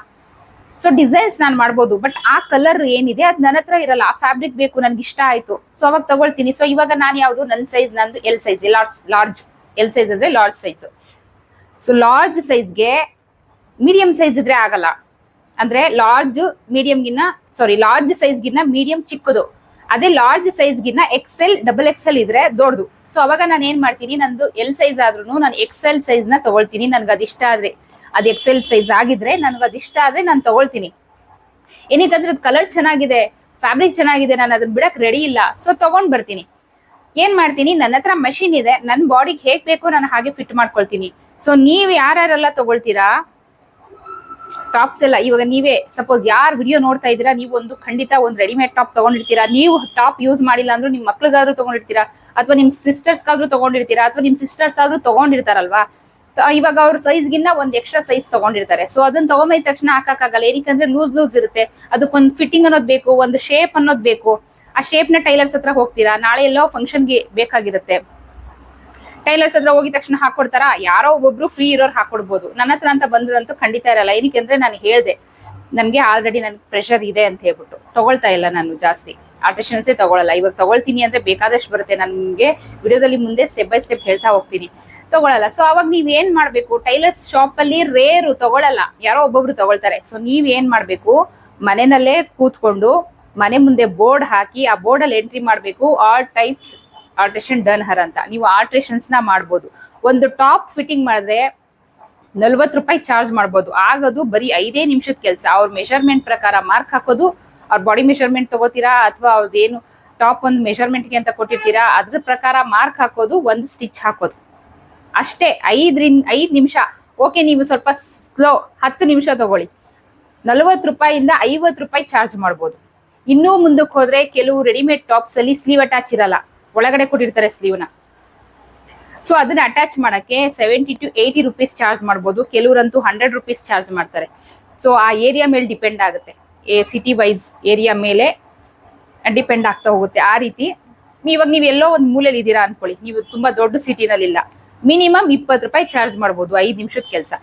ಸೊ ಡಿಸೈನ್ಸ್ ನಾನು ಮಾಡ್ಬೋದು ಬಟ್ ಆ ಕಲರ್ ಏನಿದೆ ಅದು ನನ್ನ ಹತ್ರ ಇರಲ್ಲ. ಆ ಫ್ಯಾಬ್ರಿಕ್ ಬೇಕು, ನನ್ಗೆ ಇಷ್ಟ ಆಯ್ತು. ಸೊ ಅವಾಗ ತಗೊಳ್ತೀನಿ. ಸೊ ಇವಾಗ ನಾನು ಯಾವುದು? ನನ್ನ ಸೈಜ್ ನಂದು L size large large L size ಅಂದ್ರೆ ಲಾರ್ಜ್ ಸೈಜ್ ಸೊ ಲಾರ್ಜ್ ಸೈಜ್ಗೆ ಮೀಡಿಯಂ ಸೈಜ್ ಇದ್ರೆ ಆಗಲ್ಲ. ಅಂದ್ರೆ ಲಾರ್ಜ್ ಮೀಡಿಯಂಗಿನ್ನ ಸಾರಿ ಲಾರ್ಜ್ ಸೈಜ್ಗಿನ್ನ ಮೀಡಿಯಂ ಚಿಕ್ಕದು. ಅದೇ ಲಾರ್ಜ್ ಸೈಜ್ಗಿನ್ನ ಎಕ್ಸೆಲ್ ಡಬಲ್ ಎಕ್ಸೆಲ್ ಇದ್ರೆ ದೊಡ್ಡದು. ಸೊ ಅವಾಗ ನಾನು ಏನ್ ಮಾಡ್ತೀನಿ, ನಂದು ಎಲ್ ಸೈಜ್ ಆದ್ರೂ ನಾನು ಎಕ್ಸೆಲ್ ಸೈಜ್ನ ತಗೊಳ್ತೀನಿ, ನನ್ಗೆ ಅದಿಷ್ಟ ಆದ್ರೆ. ಅದು ಎಕ್ಸೆಲ್ ಸೈಜ್ ಆಗಿದ್ರೆ ನನ್ಗೆ ಅದಿಷ್ಟ ಆದ್ರೆ ನಾನು ತಗೊಳ್ತೀನಿ. ಏನಕ್ಕಂದ್ರೆ ಕಲರ್ ಚೆನ್ನಾಗಿದೆ ಫ್ಯಾಬ್ರಿಕ್ ಚೆನ್ನಾಗಿದೆ, ನಾನು ಅದನ್ನ ಬಿಡಕ್ ರೆಡಿ ಇಲ್ಲ. ಸೊ ತಗೊಂಡ್ ಬರ್ತೀನಿ. ಏನ್ ಮಾಡ್ತೀನಿ ನನ್ನ ಹತ್ರ ಮಷಿನ್ ಇದೆ ನನ್ನ ಬಾಡಿಗೆ ಹೇಗ್ ಬೇಕೋ ನಾನು ಹಾಗೆ ಫಿಟ್ ಮಾಡ್ಕೊಳ್ತೀನಿ. ಸೊ ನೀವ್ ಯಾರ್ಯಾರೆಲ್ಲ ತಗೊಳ್ತೀರಾ ಟಾಪ್ಸ್ ಎಲ್ಲ, ಇವಾಗ ನೀವೇ ಸಪೋಸ್ ಯಾರು ವಿಡಿಯೋ ನೋಡ್ತಾ ಇದ್ದೀರಾ ನೀವು ಒಂದು ಖಂಡಿತ ಒಂದು ರೆಡಿಮೇಡ್ ಟಾಪ್ ತಗೊಂಡಿರ್ತೀರಾ. ನೀವು ಟಾಪ್ ಯೂಸ್ ಮಾಡಿಲ್ಲ ಅಂದ್ರೂ ನಿಮ್ಮ ಮಕ್ಳಿಗಾದ್ರೂ ತಗೊಂಡಿರ್ತೀರಾ? ಅಥವಾ ನಿಮ್ ಸಿಸ್ಟರ್ಸ್ಗಾದ್ರೂ ತಗೊಂಡಿರ್ತೀರಾ? ಅಥವಾ ನಿಮ್ ಸಿಸ್ಟರ್ಸ್ ಆದ್ರೂ ತಗೊಂಡಿರ್ತಾರಲ್ವಾ ಇವಾಗ ಅವ್ರ ಸೈಜ್ಗಿನ್ನ ಒಂದು ಎಕ್ಸ್ಟ್ರಾ ಸೈಜ್ ತಗೊಂಡಿರ್ತಾರೆ. ಸೊ ಅದನ್ನ ತಗೊಂಬೈದ ತಕ್ಷಣ ಹಾಕಕ್ಕಾಗಲ್ಲ ಏನಕ್ಕಂದ್ರೆ ಲೂಸ್ ಲೂಸ್ ಇರುತ್ತೆ. ಅದಕ್ಕೊಂದು ಫಿಟ್ಟಿಂಗ್ ಅನ್ನೋದು ಬೇಕು, ಒಂದು ಶೇಪ್ ಅನ್ನೋದು ಬೇಕು. ಆ ಶೇಪ್ನ ಟೈಲರ್ಸ್ ಹತ್ರ ಹೋಗ್ತೀರಾ? ನಾಳೆ ಎಲ್ಲೋ ಫಂಕ್ಷನ್ಗೆ ಬೇಕಾಗಿರುತ್ತೆ. ಟೈಲರ್ಸ್ ಹತ್ರ ಹೋಗಿದ ತಕ್ಷಣ ಹಾಕೊಡ್ತಾರ? ಯಾರೋ ಒಬ್ಬೊಬ್ರು ಫ್ರೀ ಇರೋರು ಹಾಕೊಡ್ಬೋದು. ನನ್ನ ಹತ್ರ ಅಂತ ಬಂದ್ರಂತೂ ಖಂಡಿತ ಇರಲ್ಲ. ಏನಕ್ಕೆ ಅಂದ್ರೆ ನಾನು ಹೇಳ್ದೆ, ನನ್ಗೆ ಆಲ್ರೆಡಿ ನನ್ ಪ್ರೆಷರ್ ಇದೆ ಅಂತ ಹೇಳ್ಬಿಟ್ಟು. ತಗೊಳ್ತಾ ಇಲ್ಲ ನಾನು ಜಾಸ್ತಿ. ಆಲ್ಟ್ರೇಷನ್ಸೇ ತಗೊಳಲ್ಲ. ಇವಾಗ ತಗೊಳ್ತೀನಿ ಅಂದ್ರೆ ಬೇಕಾದಷ್ಟು ಬರುತ್ತೆ. ನನ್ಗೆ ವಿಡಿಯೋದಲ್ಲಿ ಮುಂದೆ ಸ್ಟೆಪ್ ಬೈ ಸ್ಟೆಪ್ ಹೇಳ್ತಾ ಹೋಗ್ತೀನಿ. ತಗೊಳಲ್ಲ. ಸೊ ಅವಾಗ ನೀವ್ ಏನ್ ಮಾಡ್ಬೇಕು? ಟೈಲರ್ಸ್ ಶಾಪ್ ಅಲ್ಲಿ ರೇರು ತಗೊಳಲ್ಲ. ಯಾರೋ ಒಬ್ಬೊಬ್ರು ತಗೊಳ್ತಾರೆ. ಸೊ ನೀವ್ ಏನ್ ಮಾಡ್ಬೇಕು? ಮನೆಯಲ್ಲೇ ಕೂತ್ಕೊಂಡು ಮನೆ ಮುಂದೆ ಬೋರ್ಡ್ ಹಾಕಿ, ಆ ಬೋರ್ಡ್ ಅಲ್ಲಿ ಎಂಟ್ರಿ ಮಾಡ್ಬೇಕು. All types alteration done here ಅಂತ. ನೀವು ಆಲ್ಟ್ರೇಷನ್ಸ್ನ ಮಾಡ್ಬೋದು. ಒಂದು ಟಾಪ್ ಫಿಟ್ಟಿಂಗ್ ಮಾಡಿದ್ರೆ ನಲ್ವತ್ತು ರೂಪಾಯಿ ಚಾರ್ಜ್ ಮಾಡ್ಬೋದು. ಆಗೋದು ಬರೀ ಐದೇ ನಿಮಿಷದ ಕೆಲಸ. ಅವ್ರ ಮೆಷರ್ಮೆಂಟ್ ಪ್ರಕಾರ ಮಾರ್ಕ್ ಹಾಕೋದು, ಅವ್ರ ಬಾಡಿ ಮೆಷರ್ಮೆಂಟ್ ತಗೋತೀರಾ ಅಥವಾ ಅವ್ರದ್ದೇನು ಟಾಪ್ ಒಂದು ಮೆಷರ್ಮೆಂಟ್ಗೆ ಅಂತ ಕೊಟ್ಟಿರ್ತೀರಾ, ಅದ್ರ ಪ್ರಕಾರ ಮಾರ್ಕ್ ಹಾಕೋದು, ಒಂದು ಸ್ಟಿಚ್ ಹಾಕೋದು. ಅಷ್ಟೇ, ಐದರಿಂದ, ಐದು ನಿಮಿಷ. ಓಕೆ ನೀವು ಸ್ವಲ್ಪ ಸ್ಲೋ ಹತ್ತು ನಿಮಿಷ ತಗೊಳ್ಳಿ. ನಲ್ವತ್ತು ರೂಪಾಯಿಂದ ಐವತ್ತು ರೂಪಾಯಿ ಚಾರ್ಜ್ ಮಾಡ್ಬೋದು. ಇನ್ನೂ ಮುಂದಕ್ಕೆ ಹೋದ್ರೆ ಕೆಲವು ರೆಡಿಮೇಡ್ ಟಾಪ್ಸ್ ಅಲ್ಲಿ ಸ್ಲೀವ್ ಅಟ್ಯಾಚ್ ಇರಲ್ಲ. ಒಳಗಡೆ ಕೊಟ್ಟಿರ್ತಾರೆ ಸ್ಲೀವ್ನ. ಸೊ ಅದನ್ನ ಅಟ್ಯಾಚ್ ಮಾಡಕ್ಕೆ seventy to eighty rupees charge ಮಾಡ್ಬೋದು. ಕೆಲವರಂತೂ ಹಂಡ್ರೆಡ್ ರುಪೀಸ್ ಚಾರ್ಜ್ ಮಾಡ್ತಾರೆ. ಸೊ ಆ ಏರಿಯಾ ಮೇಲೆ ಡಿಪೆಂಡ್ ಆಗುತ್ತೆ. ಏ ಸಿಟಿ ವೈಸ್ ಏರಿಯಾ ಮೇಲೆ ಡಿಪೆಂಡ್ ಆಗ್ತಾ ಹೋಗುತ್ತೆ. ಆ ರೀತಿ ಇವಾಗ ನೀವು ಎಲ್ಲೋ ಒಂದು ಮೂಲೆಯಲ್ಲಿ ಇದ್ದೀರಾ ಅನ್ಕೊಳ್ಳಿ. ನೀವು ತುಂಬಾ ದೊಡ್ಡ ಸಿಟಿನಲ್ಲಿ ಇಲ್ಲ ಮಿನಿಮಮ್ ಇಪ್ಪತ್ತು ರೂಪಾಯಿ ಚಾರ್ಜ್ ಮಾಡ್ಬೋದು. ಐದು ನಿಮಿಷದ ಕೆಲಸ.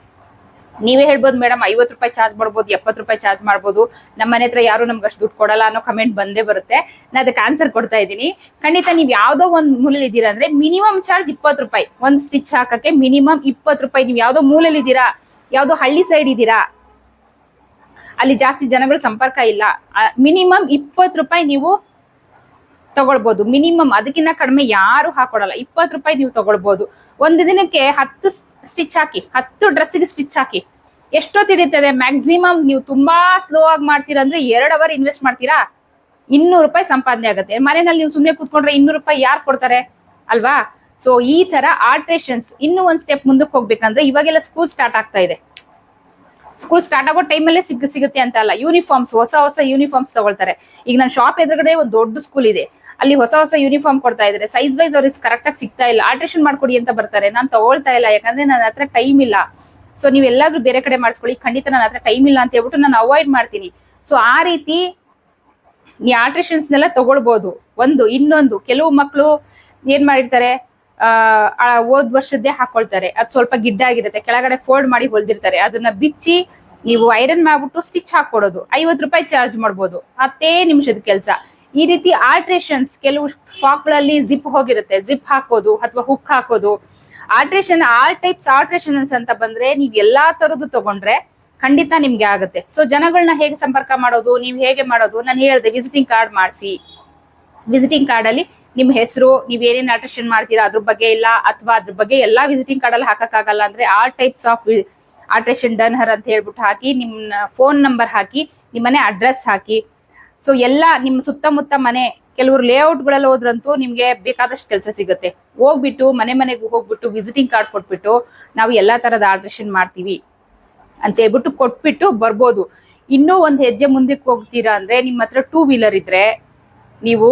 ನೀವೇ ಹೇಳ್ಬೋದು ಮೇಡಮ್, ಐವತ್ತು ರೂಪಾಯಿ ಚಾರ್ಜ್ ಮಾಡ್ಬೋದು, ಎಪ್ಪತ್ತು ರೂಪಾಯಿ ಚಾರ್ಜ್ ಮಾಡ್ಬೋದು. ನಮ್ಮ ಮನೆ ಹತ್ರ ಯಾರು ನಮ್ಗೆ ಅಷ್ಟು ದುಡ್ಡು ಕೊಡಲ್ಲ ಅನ್ನೋ ಕಮೆಂಟ್ ಬಂದೇ ಬರುತ್ತೆ. ನಾನು ಅದಕ್ಕೆ ಆನ್ಸರ್ ಕೊಡ್ತಾ ಇದ್ದೀನಿ. ಖಂಡಿತ ನೀವು ಯಾವುದೋ ಒಂದು ಮೂಲಲ್ಲಿ ಇದ್ದೀರಾ ಅಂದ್ರೆ ಮಿನಿಮಮ್ ಚಾರ್ಜ್ ಇಪ್ಪತ್ತು ರೂಪಾಯಿ. ಒಂದು ಸ್ಟಿಚ್ ಹಾಕಕ್ಕೆ ಮಿನಿಮಮ್ ಇಪ್ಪತ್ತು ರೂಪಾಯಿ ನೀವು ಯಾವುದೋ ಮೂಲಲ್ಲಿ ಇದ್ದೀರಾ, ಯಾವ್ದೋ ಹಳ್ಳಿ ಸೈಡ್ ಇದ್ದೀರಾ, ಅಲ್ಲಿ ಜಾಸ್ತಿ ಜನಗಳ ಸಂಪರ್ಕ ಇಲ್ಲ. ಮಿನಿಮಮ್ ಇಪ್ಪತ್ತು ರೂಪಾಯಿ ನೀವು ತಗೊಳ್ಬೋದು. ಮಿನಿಮಮ್ ಅದಕ್ಕಿಂತ ಕಡಿಮೆ ಯಾರು ಹಾಕೊಡಲ್ಲ. ಇಪ್ಪತ್ತು ರೂಪಾಯಿ ನೀವು ತಗೊಳ್ಬೋದು. ಒಂದು ದಿನಕ್ಕೆ ಹತ್ತು ಸ್ಟಿಚ್ ಹಾಕಿ, ಹತ್ತು ಡ್ರೆಸ್ಸಿಗೆ ಸ್ಟಿಚ್ ಹಾಕಿ. ಎಷ್ಟೊತ್ತು ಹಿಡಿತದೆ ಮ್ಯಾಕ್ಸಿಮಮ್ ನೀವು ತುಂಬಾ ಸ್ಲೋ ಆಗಿ ಮಾಡ್ತೀರಾ ಅಂದ್ರೆ ಎರಡು ಅವರ್ ಇನ್ವೆಸ್ಟ್ ಮಾಡ್ತೀರಾ? ಇನ್ನೂರು ರೂಪಾಯಿ ಸಂಪಾದನೆ ಆಗುತ್ತೆ. ಮನೆಯಲ್ಲಿ ನೀವು ಸುಮ್ಮನೆ ಕೂತ್ಕೊಂಡ್ರೆ ಇನ್ನೂರು ರೂಪಾಯಿ ಯಾರು ಕೊಡ್ತಾರೆ? ಅಲ್ವಾ? ಸೊ ಈ ತರ ಆಲ್ಟ್ರೇಷನ್ಸ್ ಇನ್ನೂ ಒಂದ್ ಸ್ಟೆಪ್ ಮುಂದಕ್ಕೆ ಹೋಗ್ಬೇಕಂದ್ರೆ ಇವಾಗೆಲ್ಲ ಸ್ಕೂಲ್ ಸ್ಟಾರ್ಟ್ ಆಗ್ತಾ ಇದೆ. ಸ್ಕೂಲ್ ಸ್ಟಾರ್ಟ್ ಆಗೋ ಟೈಮಲ್ಲೇ ಸಿಗ್, ಸಿಗುತ್ತೆ ಅಂತ ಅಲ್ಲ. ಯೂನಿಫಾರ್ಮ್ಸ್ ಹೊಸ ಹೊಸ ಯೂನಿಫಾರ್ಮ್ಸ್ ತಗೊಳ್ತಾರೆ. ಈಗ ನನ್ನ ಶಾಪ್ ಎದುರುಗಡೆ ಒಂದು ದೊಡ್ಡ ಸ್ಕೂಲ್ ಇದೆ. ಅಲ್ಲಿ ಹೊಸ ಹೊಸ ಯೂನಿಫಾರ್ಮ್ ಕೊಡ್ತಾ ಇದ್ದಾರೆ ಸೈಜ್ ವೈಸ್ ಅವ್ರಿಗೆ ಕರೆಕ್ಟ್ ಆಗಿ ಸಿಗ್ತಾ ಇಲ್ಲ. ಆಲ್ಟ್ರೇಷನ್ ಮಾಡ್ಕೊಡಿ ಅಂತ ಬರ್ತಾರೆ. ನಾನು ತಗೊಳ್ತಾ ಇಲ್ಲ. ಯಾಕಂದ್ರೆ ನನ್ನ ಹತ್ರ ಟೈಮ್ ಇಲ್ಲ. ಸೊ ನೀವು ಎಲ್ಲಾದ್ರೂ ಬೇರೆ ಕಡೆ ಮಾಡಿಸ್ಕೊಳ್ಳಿ. ಖಂಡಿತ ನನ್ನ ಹತ್ರ ಟೈಮ್ ಇಲ್ಲ ಅಂತ ಹೇಳ್ಬಿಟ್ಟು ನಾನು ಅವಾಯ್ಡ್ ಮಾಡ್ತೀನಿ. ಸೊ ಆ ರೀತಿ ನೀ ಆಲ್ಟ್ರೇಷನ್ಸ್ನೆಲ್ಲ ತಗೊಳ್ಬೋದು. ಒಂದು, ಇನ್ನೊಂದು. ಕೆಲವು ಮಕ್ಕಳು ಏನ್ ಮಾಡಿರ್ತಾರೆ? ಆ ಓದ್ ವರ್ಷದ್ದೇ ಹಾಕೊಳ್ತಾರೆ. ಅದು ಸ್ವಲ್ಪ ಗಿಡ್ಡ ಆಗಿರುತ್ತೆ. ಕೆಳಗಡೆ ಫೋಲ್ಡ್ ಮಾಡಿ ಹೊಲ್ದಿರ್ತಾರೆ. ಅದನ್ನ ಬಿಚ್ಚಿ ನೀವು ಐರನ್ ಮಾಡ್ಬಿಟ್ಟು ಸ್ಟಿಚ್ ಹಾಕೊಡೋದು ಐವತ್ತು ರೂಪಾಯಿ ಚಾರ್ಜ್ ಮಾಡ್ಬೋದು. ಹತ್ತೇ ನಿಮಿಷದ ಕೆಲಸ. ಈ ರೀತಿ ಆಲ್ಟ್ರೇಷನ್ಸ್ ಕೆಲವು ಫ್ರಾಕ್ಗಳಲ್ಲಿ ಜಿಪ್ ಹೋಗಿರುತ್ತೆ. ಜಿಪ್ ಹಾಕೋದು ಅಥವಾ ಹುಕ್ ಹಾಕೋದು. ಆಲ್ಟ್ರೇಷನ್ ಆಲ್ ಟೈಪ್ಸ್ ಆಲ್ಟ್ರೇಷನ್ಸ್ ಅಂತ ಬಂದ್ರೆ ನೀವು ಎಲ್ಲಾ ತರದ್ದು ತಗೊಂಡ್ರೆ ಖಂಡಿತ ನಿಮ್ಗೆ ಆಗುತ್ತೆ. ಸೊ ಜನಗಳನ್ನ ಹೇಗೆ ಸಂಪರ್ಕ ಮಾಡೋದು, ನೀವು ಹೇಗೆ ಮಾಡೋದು? ನಾನು ಹೇಳಿದೆ ವಿಸಿಟಿಂಗ್ ಕಾರ್ಡ್ ಮಾಡಿಸಿ. ವಿಸಿಟಿಂಗ್ ಕಾರ್ಡ್ ಅಲ್ಲಿ ನಿಮ್ ಹೆಸರು, ನೀವ್ ಏನೇನ್ ಆಲ್ಟ್ರೇಷನ್ ಮಾಡ್ತೀರಾ ಅದ್ರ ಬಗ್ಗೆ ಇಲ್ಲ, ಅಥವಾ ಅದ್ರ ಬಗ್ಗೆ ಎಲ್ಲಾ ವಿಸಿಟಿಂಗ್ ಕಾರ್ಡ್ ಅಲ್ಲಿ ಹಾಕಕ್ಕಾಗಲ್ಲ ಅಂದ್ರೆ all types of alteration done here ಅಂತ ಹೇಳ್ಬಿಟ್ಟು ಹಾಕಿ ನಿಮ್ಮ ಫೋನ್ ನಂಬರ್ ಹಾಕಿ, ನಿಮ್ಮನೆ ಅಡ್ರೆಸ್ ಹಾಕಿ. ಸೊ ಎಲ್ಲ ನಿಮ್ಮ ಸುತ್ತಮುತ್ತ ಮನೆ, ಕೆಲವರು ಲೇಔಟ್ಗಳಲ್ಲಿ ಹೋದ್ರಂತೂ ನಿಮ್ಗೆ ಬೇಕಾದಷ್ಟು ಕೆಲಸ ಸಿಗುತ್ತೆ. ಹೋಗ್ಬಿಟ್ಟು, ಮನೆ ಮನೆಗೂ ಹೋಗ್ಬಿಟ್ಟು ವಿಸಿಟಿಂಗ್ ಕಾರ್ಡ್ ಕೊಟ್ಬಿಟ್ಟು, ನಾವು ಎಲ್ಲಾ ತರದ ಆಲ್ಟ್ರೇಷನ್ ಮಾಡ್ತೀವಿ ಅಂತ ಹೇಳ್ಬಿಟ್ಟು ಕೊಟ್ಬಿಟ್ಟು ಬರ್ಬೋದು. ಇನ್ನೂ ಒಂದ್ ಹೆಜ್ಜೆ ಮುಂದಕ್ಕೆ ಹೋಗ್ತೀರಾ ಅಂದ್ರೆ, ನಿಮ್ಮ ಹತ್ರ ಟೂ ವೀಲರ್ ಇದ್ರೆ, ನೀವು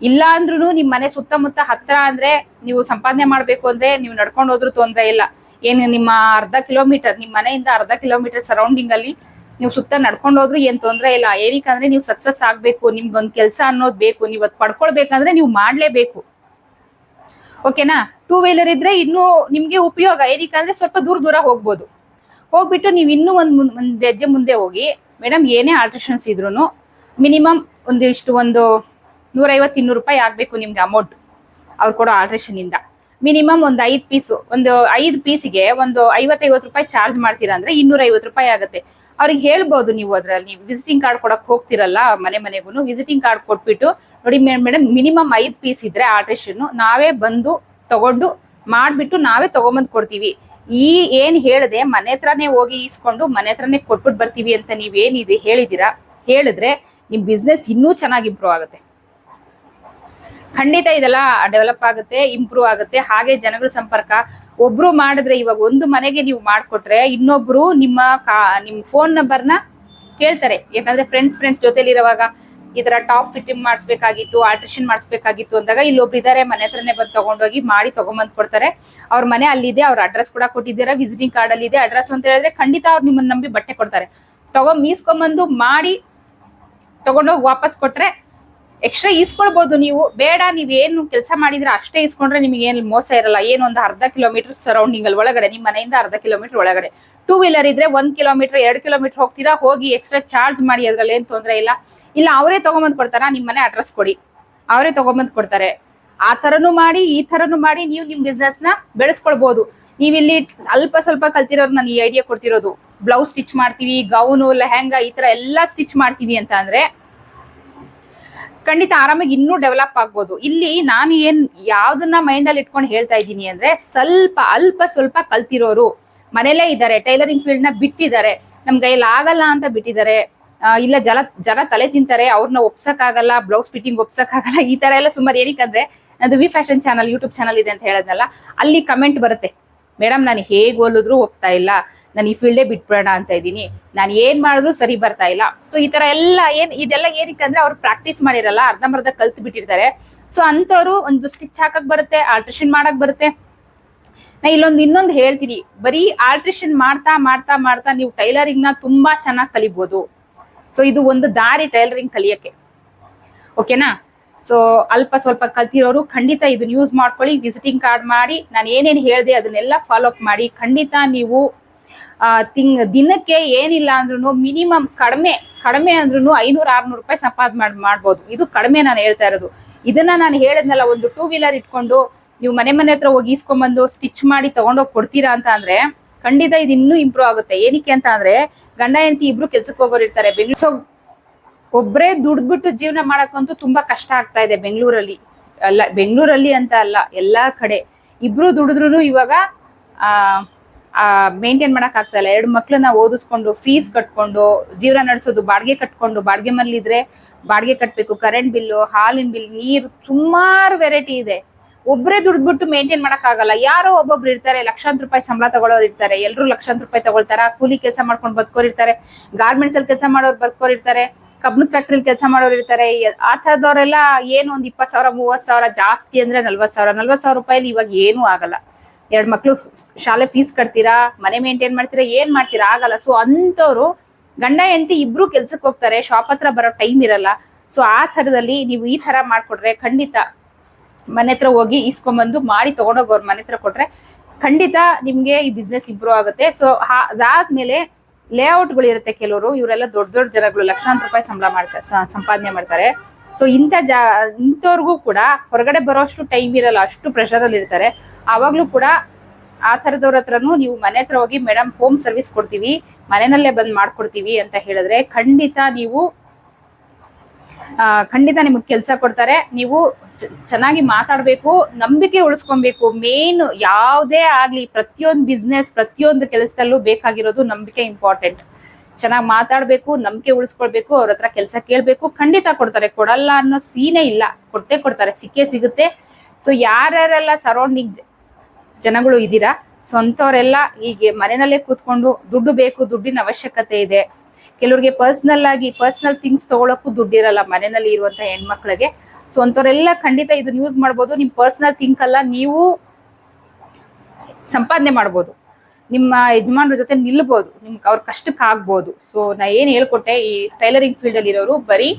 ಇಲ್ಲ ಅಂದ್ರೂ ನಿಮ್ ಮನೆ ಸುತ್ತಮುತ್ತ ಹತ್ರ ಅಂದ್ರೆ, ನೀವು ಸಂಪಾದನೆ ಮಾಡ್ಬೇಕು ಅಂದ್ರೆ, ನೀವು ನಡ್ಕೊಂಡು ಹೋದ್ರೂ ತೊಂದ್ರೆ ಇಲ್ಲ. ಏನು ನಿಮ್ಮ ಅರ್ಧ ಕಿಲೋಮೀಟರ್ ನಿಮ್ಮ ಮನೆಯಿಂದ ಅರ್ಧ ಕಿಲೋಮೀಟರ್ ಸರೌಂಡಿಂಗ್ ಅಲ್ಲಿ ನೀವು ಸುತ್ತ ನಡ್ಕೊಂಡು ಹೋದ್ರು ಏನ್ ತೊಂದ್ರೆ ಇಲ್ಲ. ಏನಕ್ಕಂದ್ರೆ ನೀವು ಸಕ್ಸಸ್ ಆಗ್ಬೇಕು ನಿಮ್ಗೊಂದ್ ಕೆಲಸ ಅನ್ನೋದು ಬೇಕು, ನೀವ್ ಅದ್ ಪಡ್ಕೊಳ್ಬೇಕಂದ್ರೆ ನೀವು ಮಾಡ್ಲೇಬೇಕು. ಓಕೆನಾ ಟೂ ವೀಲರ್ ಇದ್ರೆ ಇನ್ನೂ ನಿಮ್ಗೆ ಉಪಯೋಗ. ಏನಕ್ಕಂದ್ರೆ ಸ್ವಲ್ಪ ದೂರ ದೂರ ಹೋಗ್ಬೋದು. ಹೋಗ್ಬಿಟ್ಟು ನೀವು ಇನ್ನೂ ಒಂದ್ ಒಂದ್ ಹೆಜ್ಜೆ ಮುಂದೆ ಹೋಗಿ ಮೇಡಮ್ ಏನೇ ಆಲ್ಟ್ರೇಷನ್ಸ್ ಇದ್ರು ಮಿನಿಮಮ್ ಒಂದು ಇಷ್ಟು ಒಂದು ನೂರೈವತ್ತು, ಇನ್ನೂರು ರೂಪಾಯಿ ಆಗ್ಬೇಕು ನಿಮ್ಗೆ ಅಮೌಂಟ್ ಅವ್ರು ಕೊಡೋ ಆಲ್ಟ್ರೇಷನ್ ಇಂದ. ಮಿನಿಮಮ್ ಒಂದು ಐದು ಪೀಸು ಒಂದು ಐದು ಪೀಸಿಗೆ ಒಂದು ಐವತ್ತೈವತ್ತು ರೂಪಾಯಿ ಚಾರ್ಜ್ ಮಾಡ್ತೀರಾ ಅಂದ್ರೆ ಇನ್ನೂರೈವತ್ತು ರೂಪಾಯಿ ಆಗುತ್ತೆ. ಅವ್ರಿಗೆ ಹೇಳ್ಬೋದು ನೀವು ಅದ್ರಲ್ಲಿ ವಿಸಿಟಿಂಗ್ ಕಾರ್ಡ್ ಕೊಡಕ್ ಹೋಗ್ತಿರಲ್ಲ ಮನೆ ಮನೆಗೂ ವಿಸಿಟಿಂಗ್ ಕಾರ್ಡ್ ಕೊಟ್ಬಿಟ್ಟು, ನೋಡಿ ಮೇಡಮ್ ಮಿನಿಮಮ್ ಐದ್ ಪೀಸ್ ಇದ್ರೆ ಆಲ್ಟ್ರೇಷನ್ ನಾವೇ ಬಂದು ತಗೊಂಡು ಮಾಡ್ಬಿಟ್ಟು ನಾವೇ ತಗೊಂಬಂದ್ ಕೊಡ್ತೀವಿ. ಈ ಏನ್ ಹೇಳ್ದೆ, ಮನೆ ಹತ್ರನೇ ಹೋಗಿ ಈಸ್ಕೊಂಡು ಮನೆ ಹತ್ರನೇ ಕೊಟ್ಬಿಟ್ಟು ಬರ್ತೀವಿ ಅಂತ ನೀವ್ ಏನಿದೆ ಹೇಳಿದಿರಾ? ಹೇಳಿದ್ರೆ ನಿಮ್ ಬಿಸ್ನೆಸ್ ಇನ್ನೂ ಚೆನ್ನಾಗಿ ಇಂಪ್ರೂವ್ ಆಗುತ್ತೆ. ಖಂಡಿತ ಇದೆಲ್ಲ ಡೆವಲಪ್ ಆಗುತ್ತೆ ಇಂಪ್ರೂವ್ ಆಗುತ್ತೆ. ಹಾಗೆ ಜನಗಳ ಸಂಪರ್ಕ. ಒಬ್ರು ಮಾಡಿದ್ರೆ ಇವಾಗ ಒಂದು ಮನೆಗೆ ನೀವು ಮಾಡಿಕೊಟ್ರೆ ಇನ್ನೊಬ್ರು ನಿಮ್ಮ ಕಾ ನಿಮ್ ಫೋನ್ ನಂಬರ್ನ ಕೇಳ್ತಾರೆ. ಯಾಕಂದ್ರೆ ಫ್ರೆಂಡ್ಸ್ ಫ್ರೆಂಡ್ಸ್ ಜೊತೆಲಿರುವಾಗ ಈ ತರ ಟಾಪ್ ಫಿಟ್ಟಿಂಗ್ ಮಾಡಿಸ್ಬೇಕಾಗಿತ್ತು ಆಲ್ಟ್ರೇಷನ್ ಮಾಡಿಸ್ಬೇಕಾಗಿತ್ತು ಅಂದಾಗ ಇಲ್ಲೊಬ್ರು ಇದಾರೆ ಮನೆ ಹತ್ರನೇ ಬಂದು ತಗೊಂಡೋಗಿ ಮಾಡಿ ತಗೊಂಬಂದ್ ಕೊಡ್ತಾರೆ. ಅವ್ರ ಮನೆ ಅಲ್ಲಿದೆ, ಅವ್ರ ಅಡ್ರೆಸ್ ಕೂಡ ಕೊಟ್ಟಿದ್ದೀರಾ ವಿಸಿಟಿಂಗ್ ಕಾರ್ಡ್ ಅಲ್ಲಿ ಇದೆ ಅಡ್ರೆಸ್ ಅಂತ ಹೇಳಿದ್ರೆ ಖಂಡಿತ ಅವ್ರು ನಿಮ್ಮನ್ನ ನಂಬಿ ಬಟ್ಟೆ ಕೊಡ್ತಾರೆ. ತಗೊಂಡ್ ಮೀಸ್ಕೊಂಬಂದು ಮಾಡಿ ತಗೊಂಡೋಗಿ ವಾಪಸ್ ಕೊಟ್ರೆ ಎಕ್ಸ್ಟ್ರಾ ಈಸ್ಕೊಳ್ಬಹುದು ನೀವು. ಬೇಡ, ನೀವ್ ಏನು ಕೆಲಸ ಮಾಡಿದ್ರೆ ಅಷ್ಟೇ ಇಸ್ಕೊಂಡ್ರೆ ನಿಮಗೆ ಏನು ಮೋಸ ಇರಲ್ಲ. ಏನು ಒಂದು ಅರ್ಧ ಕಿಲೋಮೀಟರ್ ಸರೌಂಡಿಂಗ್ ಅಲ್ಲಿ ಒಳಗಡೆ, ನಿಮ್ಮ ಮನೆಯಿಂದ ಅರ್ಧ ಕಿಲೋಮೀಟರ್ ಒಳಗಡೆ. ಟೂ ವೀಲರ್ ಇದ್ರೆ ಒಂದ್ ಕಿಲೋಮೀಟರ್ ಎರಡು ಕಿಲೋಮೀಟರ್ ಹೋಗ್ತೀರಾ? ಹೋಗಿ ಎಕ್ಸ್ಟ್ರಾ ಚಾರ್ಜ್ ಮಾಡಿ ಅದ್ರಲ್ಲಿ ಏನ್ ತೊಂದ್ರೆ ಇಲ್ಲ. ಇಲ್ಲ, ಅವರೇ ತಗೊಂಬಂದ್ ಕೊಡ್ತಾರ? ನಿಮ್ಮ ಮನೆ ಅಡ್ರೆಸ್ ಕೊಡಿ. ಅವರೇ ತಗೊಂಬಂದ್ ಕೊಡ್ತಾರೆ. ಆ ತರನು ಮಾಡಿ, ಈ ತರನು ಮಾಡಿ ನೀವು ನಿಮ್ ಬಿಸ್ನೆಸ್ನ ಬೆಳೆಸ್ಕೊಳ್ಬಹುದು ನೀವ್ ಇಲ್ಲಿ ಅಲ್ಪ ಸ್ವಲ್ಪ ಕಲ್ತಿರೋರು ನಾನು ಈ ಐಡಿಯಾ ಕೊಡ್ತಿರೋದು. ಬ್ಲೌಸ್ ಸ್ಟಿಚ್ ಮಾಡ್ತೀವಿ ಗೌನು ಲೆಹೆಂಗಾ ಈ ತರ ಎಲ್ಲಾ ಸ್ಟಿಚ್ ಮಾಡ್ತೀವಿ ಅಂತ ಅಂದ್ರೆ ಖಂಡಿತ ಆರಾಮಾಗಿ ಇನ್ನೂ ಡೆವಲಪ್ ಆಗ್ಬೋದು. ಇಲ್ಲಿ ನಾನು ಏನ್ ಯಾವ್ದನ್ನ ಮೈಂಡ್ ಅಲ್ಲಿ ಇಟ್ಕೊಂಡು ಹೇಳ್ತಾ ಇದ್ದೀನಿ ಅಂದ್ರೆ ಸ್ವಲ್ಪ, ಅಲ್ಪ ಸ್ವಲ್ಪ ಕಲ್ತಿರೋರು ಮನೇಲೇ ಇದ್ದಾರೆ, ಟೈಲರಿಂಗ್ ಫೀಲ್ಡ್ನ ಬಿಟ್ಟಿದ್ದಾರೆ, ನಮ್ ಕೈಯಲ್ಲಿ ಆಗಲ್ಲ ಅಂತ ಬಿಟ್ಟಿದ್ದಾರೆ ಇಲ್ಲ ಜನ ಜನ ತಲೆ ತಿಂತಾರೆ ಅವ್ರನ್ನ ಒಪ್ಸಕ್ ಆಗಲ್ಲ ಬ್ಲೌಸ್ ಫಿಟ್ಟಿಂಗ್ ಒಪ್ಸಕ್ ಆಗಲ್ಲ ಈ ತರ ಎಲ್ಲ ಸುಮಾರು ಏನಕ್ಕಂದ್ರೆ ಅದು V Fashion channel YouTube channel ಇದೆ ಅಂತ ಹೇಳದ್ನಲ್ಲ, ಅಲ್ಲಿ ಕಮೆಂಟ್ ಬರುತ್ತೆ. ಮೇಡಮ್, ನಾನು ಹೇಗೆ ಹೋಲಿದ್ರು ಹೋಗ್ತಾ ಇಲ್ಲ. ನಾನು ಈ ಫೀಲ್ಡೇ ಬಿಟ್ಬಿಡೋಣ ಅಂತ ಇದ್ದೀನಿ. ನಾನು ಏನು ಮಾಡಿದ್ರು ಸರಿ ಬರ್ತಾ ಇಲ್ಲ. ಸೊ ಈ ತರ ಎಲ್ಲ ಏನು ಇದೆಲ್ಲ ಏನಕ್ಕೆ ಅವ್ರು ಪ್ರಾಕ್ಟೀಸ್ ಮಾಡಿರಲ್ಲ, ಅರ್ಧಂಬರ್ಧ ಕಲ್ತು ಬಿಟ್ಟಿರ್ತಾರೆ. ಸೊ ಅಂತವ್ರು ಒಂದು ಸ್ಟಿಚ್ ಹಾಕಕ್ಕೆ ಬರುತ್ತೆ, ಆಲ್ಟ್ರೇಷನ್ ಮಾಡಕ್ಕೆ ಬರುತ್ತೆ. ನಾ ಇಲ್ಲೊಂದು ಇನ್ನೊಂದು ಹೇಳ್ತೀನಿ. ಬರೀ ಆಲ್ಟ್ರೇಷನ್ ಮಾಡ್ತಾ ಮಾಡ್ತಾ ಮಾಡ್ತಾ ನೀವು ಟೈಲರಿಂಗ್ನ ತುಂಬಾ ಚೆನ್ನಾಗಿ ಕಲಿಬಹುದು ಸೊ ಇದು ಒಂದು ದಾರಿ ಟೈಲರಿಂಗ್ ಕಲಿಯಕ್ಕೆ. ಓಕೆನಾ ಸೊ ಅಲ್ಪ ಸ್ವಲ್ಪ ಕಲ್ತಿರೋರು ಖಂಡಿತ ಇದನ್ನ ಯೂಸ್ ಮಾಡ್ಕೊಳ್ಳಿ ವಿಸಿಟಿಂಗ್ ಕಾರ್ಡ್ ಮಾಡಿ, ನಾನು ಏನೇನು ಹೇಳಿದೆ ಅದನ್ನೆಲ್ಲ ಫಾಲೋ ಅಪ್ ಮಾಡಿ. ಖಂಡಿತ ನೀವು ತಿಂಗ್, ದಿನಕ್ಕೆ ಏನಿಲ್ಲ ಅಂದ್ರೂ ಮಿನಿಮಮ್ ಕಡಿಮೆ ಕಡಿಮೆ ಅಂದ್ರೂ ಐನೂರು, ಆರ್ನೂರು ರೂಪಾಯಿ ಸಂಪಾದನೆ ಮಾಡಿ, ಮಾಡ್ಬೋದು. ಇದು ಕಡಿಮೆ ನಾನು ಹೇಳ್ತಾ ಇರೋದು. ಇದನ್ನ ನಾನು ಹೇಳಿದ್ನಲ್ಲ, ಒಂದು ಟೂ ವೀಲರ್ ಇಟ್ಕೊಂಡು ನೀವು ಮನೆ ಮನೆ ಹತ್ರ ಹೋಗಿ ಇಸ್ಕೊಂಬಂದು ಸ್ಟಿಚ್ ಮಾಡಿ ತಗೊಂಡೋಗಿ ಕೊಡ್ತೀರಾ ಅಂತ ಅಂದ್ರೆ, ಖಂಡಿತ ಇದು ಇನ್ನೂ ಇಂಪ್ರೂವ್ ಆಗುತ್ತೆ. ಏನಕ್ಕೆ ಅಂತ ಅಂದ್ರೆ, ಗಂಡ ಹೆಂಡತಿ ಇಬ್ರು ಕೆಲ್ಸಕ್ಕೆ ಹೋಗೋರು ಇರ್ತಾರೆ. ಬೆಂಗಳೂರು ಒಬ್ರೇ ದುಡ್ದ್ಬಿಟ್ಟು ಜೀವನ ಮಾಡಕ್ಕಂತೂ ತುಂಬಾ ಕಷ್ಟ ಆಗ್ತಾ ಇದೆ ಬೆಂಗಳೂರಲ್ಲಿ. ಅಲ್ಲ, ಬೆಂಗಳೂರಲ್ಲಿ ಅಂತ ಅಲ್ಲ, ಎಲ್ಲಾ ಕಡೆ. ಇಬ್ರು ದುಡಿದ್ರು ಇವಾಗ, ಆ ಮೇಂಟೈನ್ ಮಾಡಕ್ ಆಗ್ತಾ ಇಲ್ಲ. ಎರಡು ಮಕ್ಳನ್ನ ಓದಿಸ್ಕೊಂಡು ಫೀಸ್ ಕಟ್ಕೊಂಡು, ಜೀವನ ನಡೆಸೋದು, ಬಾಡಿಗೆ ಕಟ್ಕೊಂಡು, ಬಾಡಿಗೆ ಮನೇಲಿದ್ರೆ ಬಾಡಿಗೆ ಕಟ್ಬೇಕು ಕರೆಂಟ್ ಬಿಲ್ಲು ಹಾಲಿನ ಬಿಲ್ ನೀರು, ಸುಮಾರು ವೆರೈಟಿ ಇದೆ. ಒಬ್ರೇ ದುಡ್ದ್ಬಿಟ್ಟು ಮೇಂಟೈನ್ ಮಾಡಕ್ ಆಗಲ್ಲ. ಯಾರೋ ಒಬ್ಬೊಬ್ರು ಇರ್ತಾರೆ, ಲಕ್ಷಾಂತರ ರೂಪಾಯಿ ಸಂಬಳ ತಗೊಳ್ಳೋರು ಇರ್ತಾರೆ ಎಲ್ಲರೂ ಲಕ್ಷಾಂತರ ರೂಪಾಯಿ ತಗೊಳ್ತಾರ, ಕೂಲಿ ಕೆಲಸ ಮಾಡ್ಕೊಂಡು ಬದುಕೋರು ಇರ್ತಾರೆ ಗಾರ್ಮೆಂಟ್ಸ್ ಅಲ್ಲಿ ಕೆಲಸ ಮಾಡೋರು ಬದುಕೋರು ಕಬ್ಬಿಣದ ಫ್ಯಾಕ್ಟ್ರಿಲಿ ಕೆಲಸ ಮಾಡೋರು ಇರ್ತಾರೆ. ಆ ತರದವರೆಲ್ಲ ಏನು ಒಂದ್ ಇಪ್ಪತ್ ಸಾವಿರ ಮೂವತ್ ಸಾವಿರ ಜಾಸ್ತಿ ಅಂದ್ರೆ ನಲ್ವತ್ ಸಾವಿರ. ನಲ್ವತ್ ಸಾವಿರ ರೂಪಾಯಿಲಿ ಇವಾಗ ಏನೂ ಆಗಲ್ಲ. ಎರಡ್ ಮಕ್ಳು ಶಾಲೆ ಫೀಸ್ ಕಟ್ತೀರಾ, ಮನೆ ಮೇಂಟೈನ್ ಮಾಡ್ತೀರಾ, ಏನ್ ಮಾಡ್ತೀರಾ, ಆಗಲ್ಲ. ಸೊ ಅಂತವ್ರು ಗಂಡ, ಹೆಂಡತಿ ಇಬ್ರು ಕೆಲ್ಸಕ್ಕೆ ಹೋಗ್ತಾರೆ. ಶಾಪ್ ಹತ್ರ ಬರೋ ಟೈಮ್ ಇರಲ್ಲ. ಸೊ ಆ ತರದಲ್ಲಿ ನೀವು ಈ ತರ ಮಾಡ್ಕೊಡ್ರೆ ಖಂಡಿತ ಮನೆ ಹತ್ರ ಹೋಗಿ ಇಸ್ಕೊಂಬಂದು ಮಾಡಿ ತಗೊಂಡೋಗಿ ಅವ್ರ ಮನೆ ಹತ್ರ ಕೊಟ್ರೆ ಖಂಡಿತ ನಿಮ್ಗೆ ಈ ಬಿಸ್ನೆಸ್ ಇಂಪ್ರೂವ್ ಆಗುತ್ತೆ. ಸೊ ಅದಾದ್ಮೇಲೆ ಲೇಔಟ್ಗಳು ಇರುತ್ತೆ ಕೆಲವರು, ಇವರೆಲ್ಲ ದೊಡ್ಡ ದೊಡ್ಡ ಜನಗಳು, ಲಕ್ಷಾಂತರ ರೂಪಾಯಿ ಸಂಬಳ ಮಾಡ್ತಾರೆ ಸಂಪಾದನೆ ಮಾಡ್ತಾರೆ. ಸೊ ಇಂಥ ಜಾ, ಇಂಥವ್ರಿಗೂ ಕೂಡ ಹೊರಗಡೆ ಬರೋಷ್ಟು ಟೈಮ್ ಇರಲ್ಲ, ಅಷ್ಟು ಪ್ರೆಷರ್ ಅಲ್ಲಿ ಇರ್ತಾರೆ. ಆವಾಗ್ಲೂ ಕೂಡ ಆ ಥರದವ್ರ ಹತ್ರನೂ ನೀವು ಮನೆ ಹತ್ರ ಹೋಗಿ ಮೇಡಮ್ ಹೋಮ್ ಸರ್ವಿಸ್ ಕೊಡ್ತೀವಿ, ಮನೆಯಲ್ಲೇ ಬಂದ್ ಮಾಡ್ಕೊಡ್ತೀವಿ ಅಂತ ಹೇಳಿದ್ರೆ ಖಂಡಿತ ನೀವು ಖಂಡಿತ ನಿಮಗೆ ಕೆಲಸ ಕೊಡ್ತಾರೆ. ನೀವು ಚೆನ್ನಾಗಿ ಮಾತಾಡ್ಬೇಕು, ನಂಬಿಕೆ ಉಳಿಸ್ಕೊಬೇಕು. ಮೇನ್ ಯಾವುದೇ ಆಗ್ಲಿ, ಪ್ರತಿಯೊಂದು ಬಿಸ್ನೆಸ್ ಪ್ರತಿಯೊಂದು ಕೆಲಸದಲ್ಲೂ ಬೇಕಾಗಿರೋದು ನಂಬಿಕೆ ಇಂಪಾರ್ಟೆಂಟ್ ಚೆನ್ನಾಗಿ ಮಾತಾಡ್ಬೇಕು, ನಂಬಿಕೆ ಉಳಿಸ್ಕೊಳ್ಬೇಕು, ಅವ್ರ ಹತ್ರ ಕೆಲಸ ಕೇಳ್ಬೇಕು, ಖಂಡಿತ ಕೊಡ್ತಾರೆ. ಕೊಡಲ್ಲ ಅನ್ನೋ ಸೀನೇ ಇಲ್ಲ. ಕೊಟ್ಟೆ ಕೊಡ್ತಾರೆ. ಸಿಕ್ಕೇ ಸಿಗುತ್ತೆ. ಸೊ ಯಾರ್ಯಾರೆಲ್ಲ ಸರೌಂಡಿಂಗ್ ಜನಗಳು ಇದ್ದೀರಾ, ಸ್ವಂತವರೆಲ್ಲ ಹೀಗೆ ಮನೆಯಲ್ಲೇ ಕೂತ್ಕೊಂಡು ದುಡ್ಡು ಬೇಕು, ದುಡ್ಡಿನ ಅವಶ್ಯಕತೆ ಇದೆ. ಕೆಲವ್ರಿಗೆ ಪರ್ಸನಲ್ ಆಗಿ ಪರ್ಸನಲ್ ಥಿಂಗ್ಸ್ ತಗೊಳಕ್ಕೂ ದುಡ್ಡಿರಲ್ಲ ಮನೆಯಲ್ಲಿ ಇರುವಂತ ಹೆಣ್ಮಕ್ಳಿಗೆ. ಸೊ ಅಂಥವರೆಲ್ಲ ಖಂಡಿತ ಇದನ್ನ ಯೂಸ್ ಮಾಡ್ಬೋದು. ನಿಮ್ ಪರ್ಸನಲ್ ಥಿಂಕ್ ಅಲ್ಲ, ನೀವು ಸಂಪಾದನೆ ಮಾಡ್ಬೋದು. ನಿಮ್ಮ ಯಜಮಾನ್ರ ಜೊತೆ ನಿಲ್ಬೋದು. ನಿಮ್ಗೆ ಅವ್ರ ಕಷ್ಟಕ್ಕೆ ಆಗ್ಬೋದು. ಸೊ ನಾ ಏನು ಹೇಳ್ಕೊಟ್ಟೆ, ಈ ಟೈಲರಿಂಗ್ ಫೀಲ್ಡ್ ಅಲ್ಲಿ ಇರೋರು ಬರೀ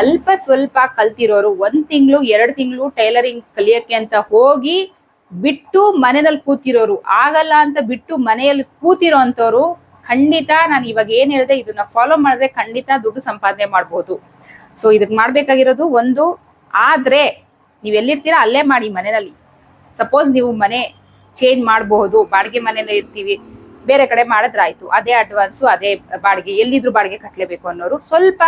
ಅಲ್ಪ ಸ್ವಲ್ಪ ಕಲ್ತಿರೋರು, ಒಂದ್ ತಿಂಗಳು, ಎರಡು ತಿಂಗಳು ಟೈಲರಿಂಗ್ ಕಲಿಯಕ್ಕೆ ಅಂತ ಹೋಗಿ ಬಿಟ್ಟು ಮನೆಯಲ್ಲಿ ಕೂತಿರೋರು, ಆಗಲ್ಲ ಅಂತ ಬಿಟ್ಟು ಮನೆಯಲ್ಲಿ ಕೂತಿರೋ ಅಂತವ್ರು ಖಂಡಿತ ನಾನು ಇವಾಗ ಏನ್ ಹೇಳಿದೆ, ಇದನ್ನ ಫಾಲೋ ಮಾಡಿದ್ರೆ ಖಂಡಿತ ದುಡ್ಡು ಸಂಪಾದನೆ ಮಾಡ್ಬೋದು. ಸೊ ಇದಕ್ ಮಾಡ್ಬೇಕಾಗಿರೋದು ಒಂದು ಆದ್ರೆ ನೀವು ಎಲ್ಲಿರ್ತೀರಾ? ಅಲ್ಲೇ ಮಾಡಿ ಮನೆಯಲ್ಲಿ. ಸಪೋಸ್ ನೀವು ಮನೆ ಚೇಂಜ್ ಮಾಡಬಹುದು, ಬಾಡಿಗೆ ಮನೇಲಿ ಇರ್ತೀವಿ. ಬೇರೆ ಕಡೆ ಮಾಡಿದ್ರಾಯ್ತು ಅದೇ ಅಡ್ವಾನ್ಸು ಅದೇ ಬಾಡಿಗೆ, ಎಲ್ಲಿದ್ರು ಬಾಡಿಗೆ ಕಟ್ಟಲೇಬೇಕು ಅನ್ನೋರು ಸ್ವಲ್ಪ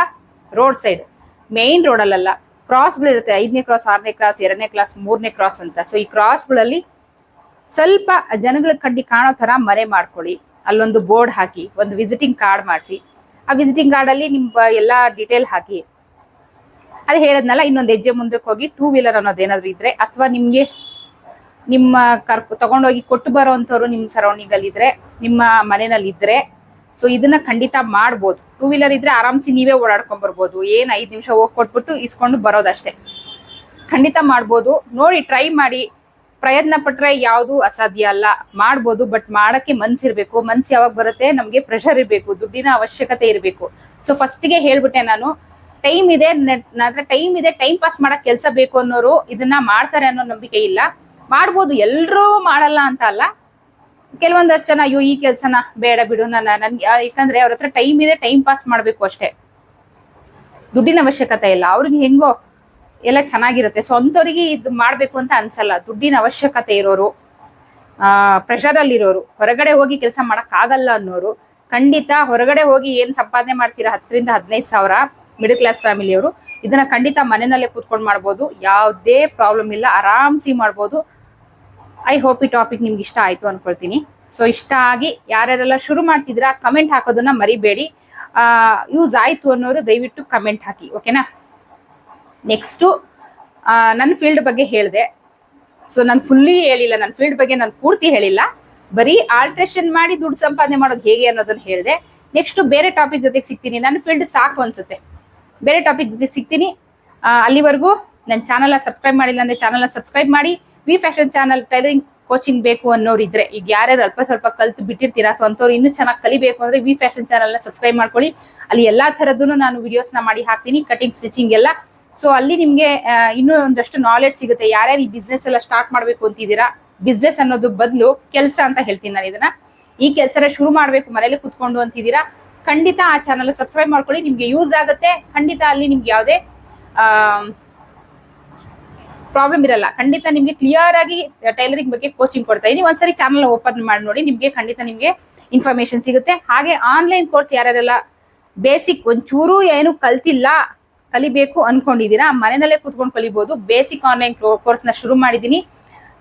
ರೋಡ್ ಸೈಡ್ ಮೇನ್ ರೋಡಲ್ಲ ಕ್ರಾಸ್ಗಳಿರುತ್ತೆ ಐದನೇ ಕ್ರಾಸ್ ಆರನೇ ಕ್ರಾಸ್ ಎರಡನೇ ಕ್ರಾಸ್ ಮೂರನೇ ಕ್ರಾಸ್ ಅಂತ. ಸೊ ಈ ಕ್ರಾಸ್ಗಳಲ್ಲಿ ಸ್ವಲ್ಪ ಜನಗಳ ಕಡ್ಡಿ ಕಾಣೋ ತರ ಮನೆ ಮಾಡ್ಕೊಳ್ಳಿ. ಅಲ್ಲೊಂದು ಬೋರ್ಡ್ ಹಾಕಿ, ಒಂದು ವಿಸಿಟಿಂಗ್ ಕಾರ್ಡ್ ಮಾಡಿಸಿ. ಆ ವಿಸಿಟಿಂಗ್ ಕಾರ್ಡ್ ಅಲ್ಲಿ ನಿಮ್ಮ ಎಲ್ಲಾ ಡೀಟೇಲ್ ಹಾಕಿ. ಅದು ಹೇಳದ್ನಲ್ಲ, ಇನ್ನೊಂದು ಹೆಜ್ಜೆ ಮುಂದಕ್ಕೆ ಹೋಗಿ ಟೂ ವೀಲರ್ ಅನ್ನೋದೇನಾದ್ರು ಇದ್ರೆ, ಅಥವಾ ನಿಮ್ಗೆ ನಿಮ್ಮ ಕರ್, ತಗೊಂಡೋಗಿ ಕೊಟ್ಟು ಬರೋವಂಥವ್ರು ನಿಮ್ಮ ಸರೌಂಡಿಂಗ್ ಅಲ್ಲಿ ಇದ್ರೆ ನಿಮ್ಮ ಮನೆಯಲ್ಲಿ ಇದ್ರೆ ಸೊ ಇದನ್ನ ಖಂಡಿತ ಮಾಡ್ಬೋದು. ಟೂ ವೀಲರ್ ಇದ್ರೆ ಆರಾಮ್ಸಿ ನೀವೇ ಓಡಾಡ್ಕೊಂಡ್ ಬರ್ಬೋದು ಏನ್ ಐದ್ ನಿಮಿಷ ಹೋಗಿ ಕೊಟ್ಬಿಟ್ಟು ಇಸ್ಕೊಂಡು ಬರೋದಷ್ಟೇ. ಖಂಡಿತ ಮಾಡ್ಬೋದು. ನೋಡಿ ಟ್ರೈ ಮಾಡಿ. ಪ್ರಯತ್ನ ಪಟ್ರೆ ಯಾವುದು ಅಸಾಧ್ಯ ಅಲ್ಲ. ಮಾಡ್ಬೋದು ಬಟ್ ಮಾಡಕ್ಕೆ ಮನ್ಸಿರ್ಬೇಕು. ಮನ್ಸು ಯಾವಾಗ ಬರುತ್ತೆ? ನಮ್ಗೆ ಪ್ರೆಷರ್ ಇರಬೇಕು. ದುಡ್ಡಿನ ಅವಶ್ಯಕತೆ ಇರಬೇಕು. ಸೊ ಫಸ್ಟಿಗೆ ಹೇಳ್ಬಿಟ್ಟೆ ನಾನು ಟೈಮ್ ಇದೆ ಹತ್ರ ಟೈಮ್ ಇದೆ, ಟೈಮ್ ಪಾಸ್ ಮಾಡಕ್ ಕೆಲಸ ಬೇಕು ಅನ್ನೋರು ಇದನ್ನ ಮಾಡ್ತಾರೆ ಅನ್ನೋ ನಂಬಿಕೆ ಇಲ್ಲ. ಮಾಡ್ಬೋದು ಎಲ್ಲರೂ ಮಾಡಲ್ಲ ಅಂತ ಅಲ್ಲ. ಕೆಲವೊಂದಷ್ಟು ಜನ, ಅಯ್ಯೋ, ಈ ಕೆಲಸನ ಬೇಡ ಬಿಡು, ನನ್ನ, ನನ್ಗೆ ಯಾಕಂದ್ರೆ ಅವ್ರ ಹತ್ರ ಟೈಮ್ ಇದೆ, ಟೈಮ್ ಪಾಸ್ ಮಾಡ್ಬೇಕು ಅಷ್ಟೇ. ದುಡ್ಡಿನ ಅವಶ್ಯಕತೆ ಇಲ್ಲ. ಅವ್ರಿಗೆ ಹೆಂಗೋ ಎಲ್ಲ ಚೆನ್ನಾಗಿರುತ್ತೆ. ಸ್ವಂತವರಿಗೆ ಇದು ಮಾಡ್ಬೇಕು ಅಂತ ಅನ್ಸಲ್ಲ. ದುಡ್ಡಿನ ಅವಶ್ಯಕತೆ ಇರೋರು, ಆ ಪ್ರೆಷರ್ ಅಲ್ಲಿ ಇರೋರು ಹೊರಗಡೆ ಹೋಗಿ ಕೆಲಸ ಮಾಡಕ್ ಆಗಲ್ಲ ಅನ್ನೋರು, ಖಂಡಿತ ಹೊರಗಡೆ ಹೋಗಿ ಏನ್ ಸಂಪಾದನೆ ಮಾಡ್ತೀರಾ ಹತ್ತರಿಂದ ಹದಿನೈದು ಸಾವಿರ ಮಿಡಲ್ ಕ್ಲಾಸ್ ಫ್ಯಾಮಿಲಿಯವರು ಇದನ್ನ ಖಂಡಿತ ಮನೆಯಲ್ಲೇ ಕೂತ್ಕೊಂಡು ಮಾಡ್ಬೋದು. ಯಾವುದೇ ಪ್ರಾಬ್ಲಮ್ ಇಲ್ಲ, ಆರಾಮ್ಸಿ ಮಾಡ್ಬೋದು. ಐ ಹೋಪ್ ಈ ಟಾಪಿಕ್ ನಿಮ್ಗೆ ಇಷ್ಟ ಆಯ್ತು ಅನ್ಕೊಳ್ತೀನಿ. ಸೊ ಇಷ್ಟ ಆಗಿ ಯಾರ್ಯಾರೆಲ್ಲ ಶುರು ಮಾಡ್ತಿದ್ದೀರಾ ಕಮೆಂಟ್ ಹಾಕೋದನ್ನ ಮರಿಬೇಡಿ. ಯೂಸ್ ಆಯ್ತು ಅನ್ನೋರು ದಯವಿಟ್ಟು ಕಮೆಂಟ್ ಹಾಕಿ ಓಕೆನಾ ನೆಕ್ಸ್ಟು ನನ್ನ ಫೀಲ್ಡ್ ಬಗ್ಗೆ ಹೇಳಿದೆ. ಸೊ ನಾನು ಫುಲ್ಲಿ ಹೇಳಿಲ್ಲ ನನ್ನ ಫೀಲ್ಡ್ ಬಗ್ಗೆ ನಾನು ಪೂರ್ತಿ ಹೇಳಿಲ್ಲ. ಬರೀ ಆಲ್ಟ್ರೇಷನ್ ಮಾಡಿ ದುಡ್ಡು ಸಂಪಾದನೆ ಮಾಡೋದು ಹೇಗೆ ಅನ್ನೋದನ್ನ ಹೇಳಿದೆ. ನೆಕ್ಸ್ಟ್ ಬೇರೆ ಟಾಪಿಕ್ ಜೊತೆಗೆ ಸಿಗ್ತೀನಿ. ನನ್ನ ಫೀಲ್ಡ್ ಸಾಕು ಅನ್ಸುತ್ತೆ. ಬೇರೆ ಟಾಪಿಕ್ಸ್ಗೆ ಸಿಗ್ತೀನಿ. ಅಲ್ಲಿವರೆಗೂ ನನ್ನ ಚಾನಲ್ನ ಸಬ್ಸ್ಕ್ರೈಬ್ ಮಾಡಿಲ್ಲ ಅಂದ್ರೆ ಚಾನಲ್ನ ಸಬ್ಸ್ಕ್ರೈಬ್ ಮಾಡಿ. V Fashion channel tailoring coaching ಬೇಕು ಅನ್ನೋರು ಇದ್ರೆ ಈಗ ಯಾರ್ಯಾರು ಅಲ್ಪ ಸ್ವಲ್ಪ ಕಲ್ತು ಬಿಟ್ಟಿರ್ತೀರಾ ಸೊ ಅಂಥವ್ರು ಇನ್ನೂ ಚೆನ್ನಾಗಿ ಕಲಿಬೇಕು ಅಂದರೆ ವಿ ಫ್ಯಾಷನ್ ಚಾನಲ್ನ ಸಬ್ಸ್ಕ್ರೈಬ್ ಮಾಡ್ಕೊಳ್ಳಿ. ಅಲ್ಲಿ ಎಲ್ಲ ಥರದ್ದು ನಾನು ವಿಡಿಯೋಸ್ನ ಮಾಡಿ ಹಾಕ್ತೀನಿ ಕಟಿಂಗ್ ಸ್ಟಿಚಿಂಗ್ ಎಲ್ಲ. ಸೊ ಅಲ್ಲಿ ನಿಮಗೆ ಇನ್ನೂ ಒಂದಷ್ಟು ನಾಲೆಡ್ಜ್ ಸಿಗುತ್ತೆ. ಯಾರ್ಯಾರು ಈ ಬಿಸ್ನೆಸ್ ಎಲ್ಲ ಸ್ಟಾರ್ಟ್ ಮಾಡಬೇಕು ಅಂತಿದ್ದೀರಾ ಬಿಸ್ನೆಸ್ ಅನ್ನೋದು ಬದಲು ಕೆಲಸ ಅಂತ ಹೇಳ್ತೀನಿ ನಾನು ಇದನ್ನ. ಈ ಕೆಲಸನ ಶುರು ಮಾಡಬೇಕು ಮನೇಲಿ ಕುತ್ಕೊಂಡು ಅಂತಿದ್ದೀರಾ ಖಂಡಿತ ಆ ಚಾನಲ್ ಸಬ್ಸ್ಕ್ರೈಬ್ ಮಾಡ್ಕೊಳ್ಳಿ, ನಿಮ್ಗೆ ಯೂಸ್ ಆಗುತ್ತೆ. ಖಂಡಿತ ಅಲ್ಲಿ ನಿಮ್ಗೆ ಯಾವುದೇ ಪ್ರಾಬ್ಲಮ್ ಇರಲ್ಲ. ಖಂಡಿತ ನಿಮ್ಗೆ ಕ್ಲಿಯರ್ ಆಗಿ ಟೈಲರಿಂಗ್ ಬಗ್ಗೆ ಕೋಚಿಂಗ್ ಕೊಡ್ತಾ ಇದೀನಿ. ಒಂದ್ಸರಿ ಚಾನಲ್ ಓಪನ್ ಮಾಡಿ ನೋಡಿ, ನಿಮ್ಗೆ ಖಂಡಿತ ನಿಮ್ಗೆ ಇನ್ಫಾರ್ಮೇಶನ್ ಸಿಗುತ್ತೆ. ಹಾಗೆ ಆನ್ಲೈನ್ ಕೋರ್ಸ್ ಯಾರ್ಯಾರೆಲ್ಲ ಬೇಸಿಕ್ ಒಂಚೂರು ಏನು ಕಲ್ತಿಲ್ಲ, ಕಲಿಬೇಕು ಅನ್ಕೊಂಡಿದ್ದೀರಾ, ಮನೆಯಲ್ಲೇ ಕೂತ್ಕೊಂಡು ಕಲಿಬಹುದು ಬೇಸಿಕ್ ಆನ್ಲೈನ್ ಕೋರ್ಸ್ನ ಶುರು ಮಾಡಿದೀನಿ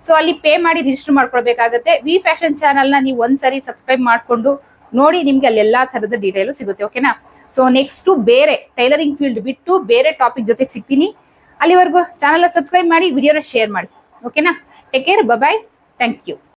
ಸೊ ಅಲ್ಲಿ ಪೇ ಮಾಡಿ ರಿಜಿಸ್ಟರ್ ಮಾಡ್ಕೊಳ್ಬೇಕಾಗತ್ತೆ. ವಿ ಫ್ಯಾಷನ್ ಚಾನಲ್ನ ನೀವು ಒಂದ್ಸರಿ ಸಬ್ಸ್ಕ್ರೈಬ್ ಮಾಡ್ಕೊಂಡು ನೋಡಿ ನಿಮ್ಗೆ ಅಲ್ಲಿ ಎಲ್ಲಾ ತರದ ಡೀಟೇಲ್ ಸಿಗುತ್ತೆ ಓಕೆನಾ ಸೊ ನೆಕ್ಸ್ಟ್ ಬೇರೆ ಟೈಲರಿಂಗ್ ಫೀಲ್ಡ್ ಬಿಟ್ಟು ಬೇರೆ ಟಾಪಿಕ್ ಜೊತೆಗೆ ಸಿಗ್ತೀನಿ. ಅಲ್ಲಿವರೆಗೂ ಚಾನಲ್ ಸಬ್ಸ್ಕ್ರೈಬ್ ಮಾಡಿ ವಿಡಿಯೋನ ಶೇರ್ ಮಾಡಿ ಓಕೆನಾ take care bye thank you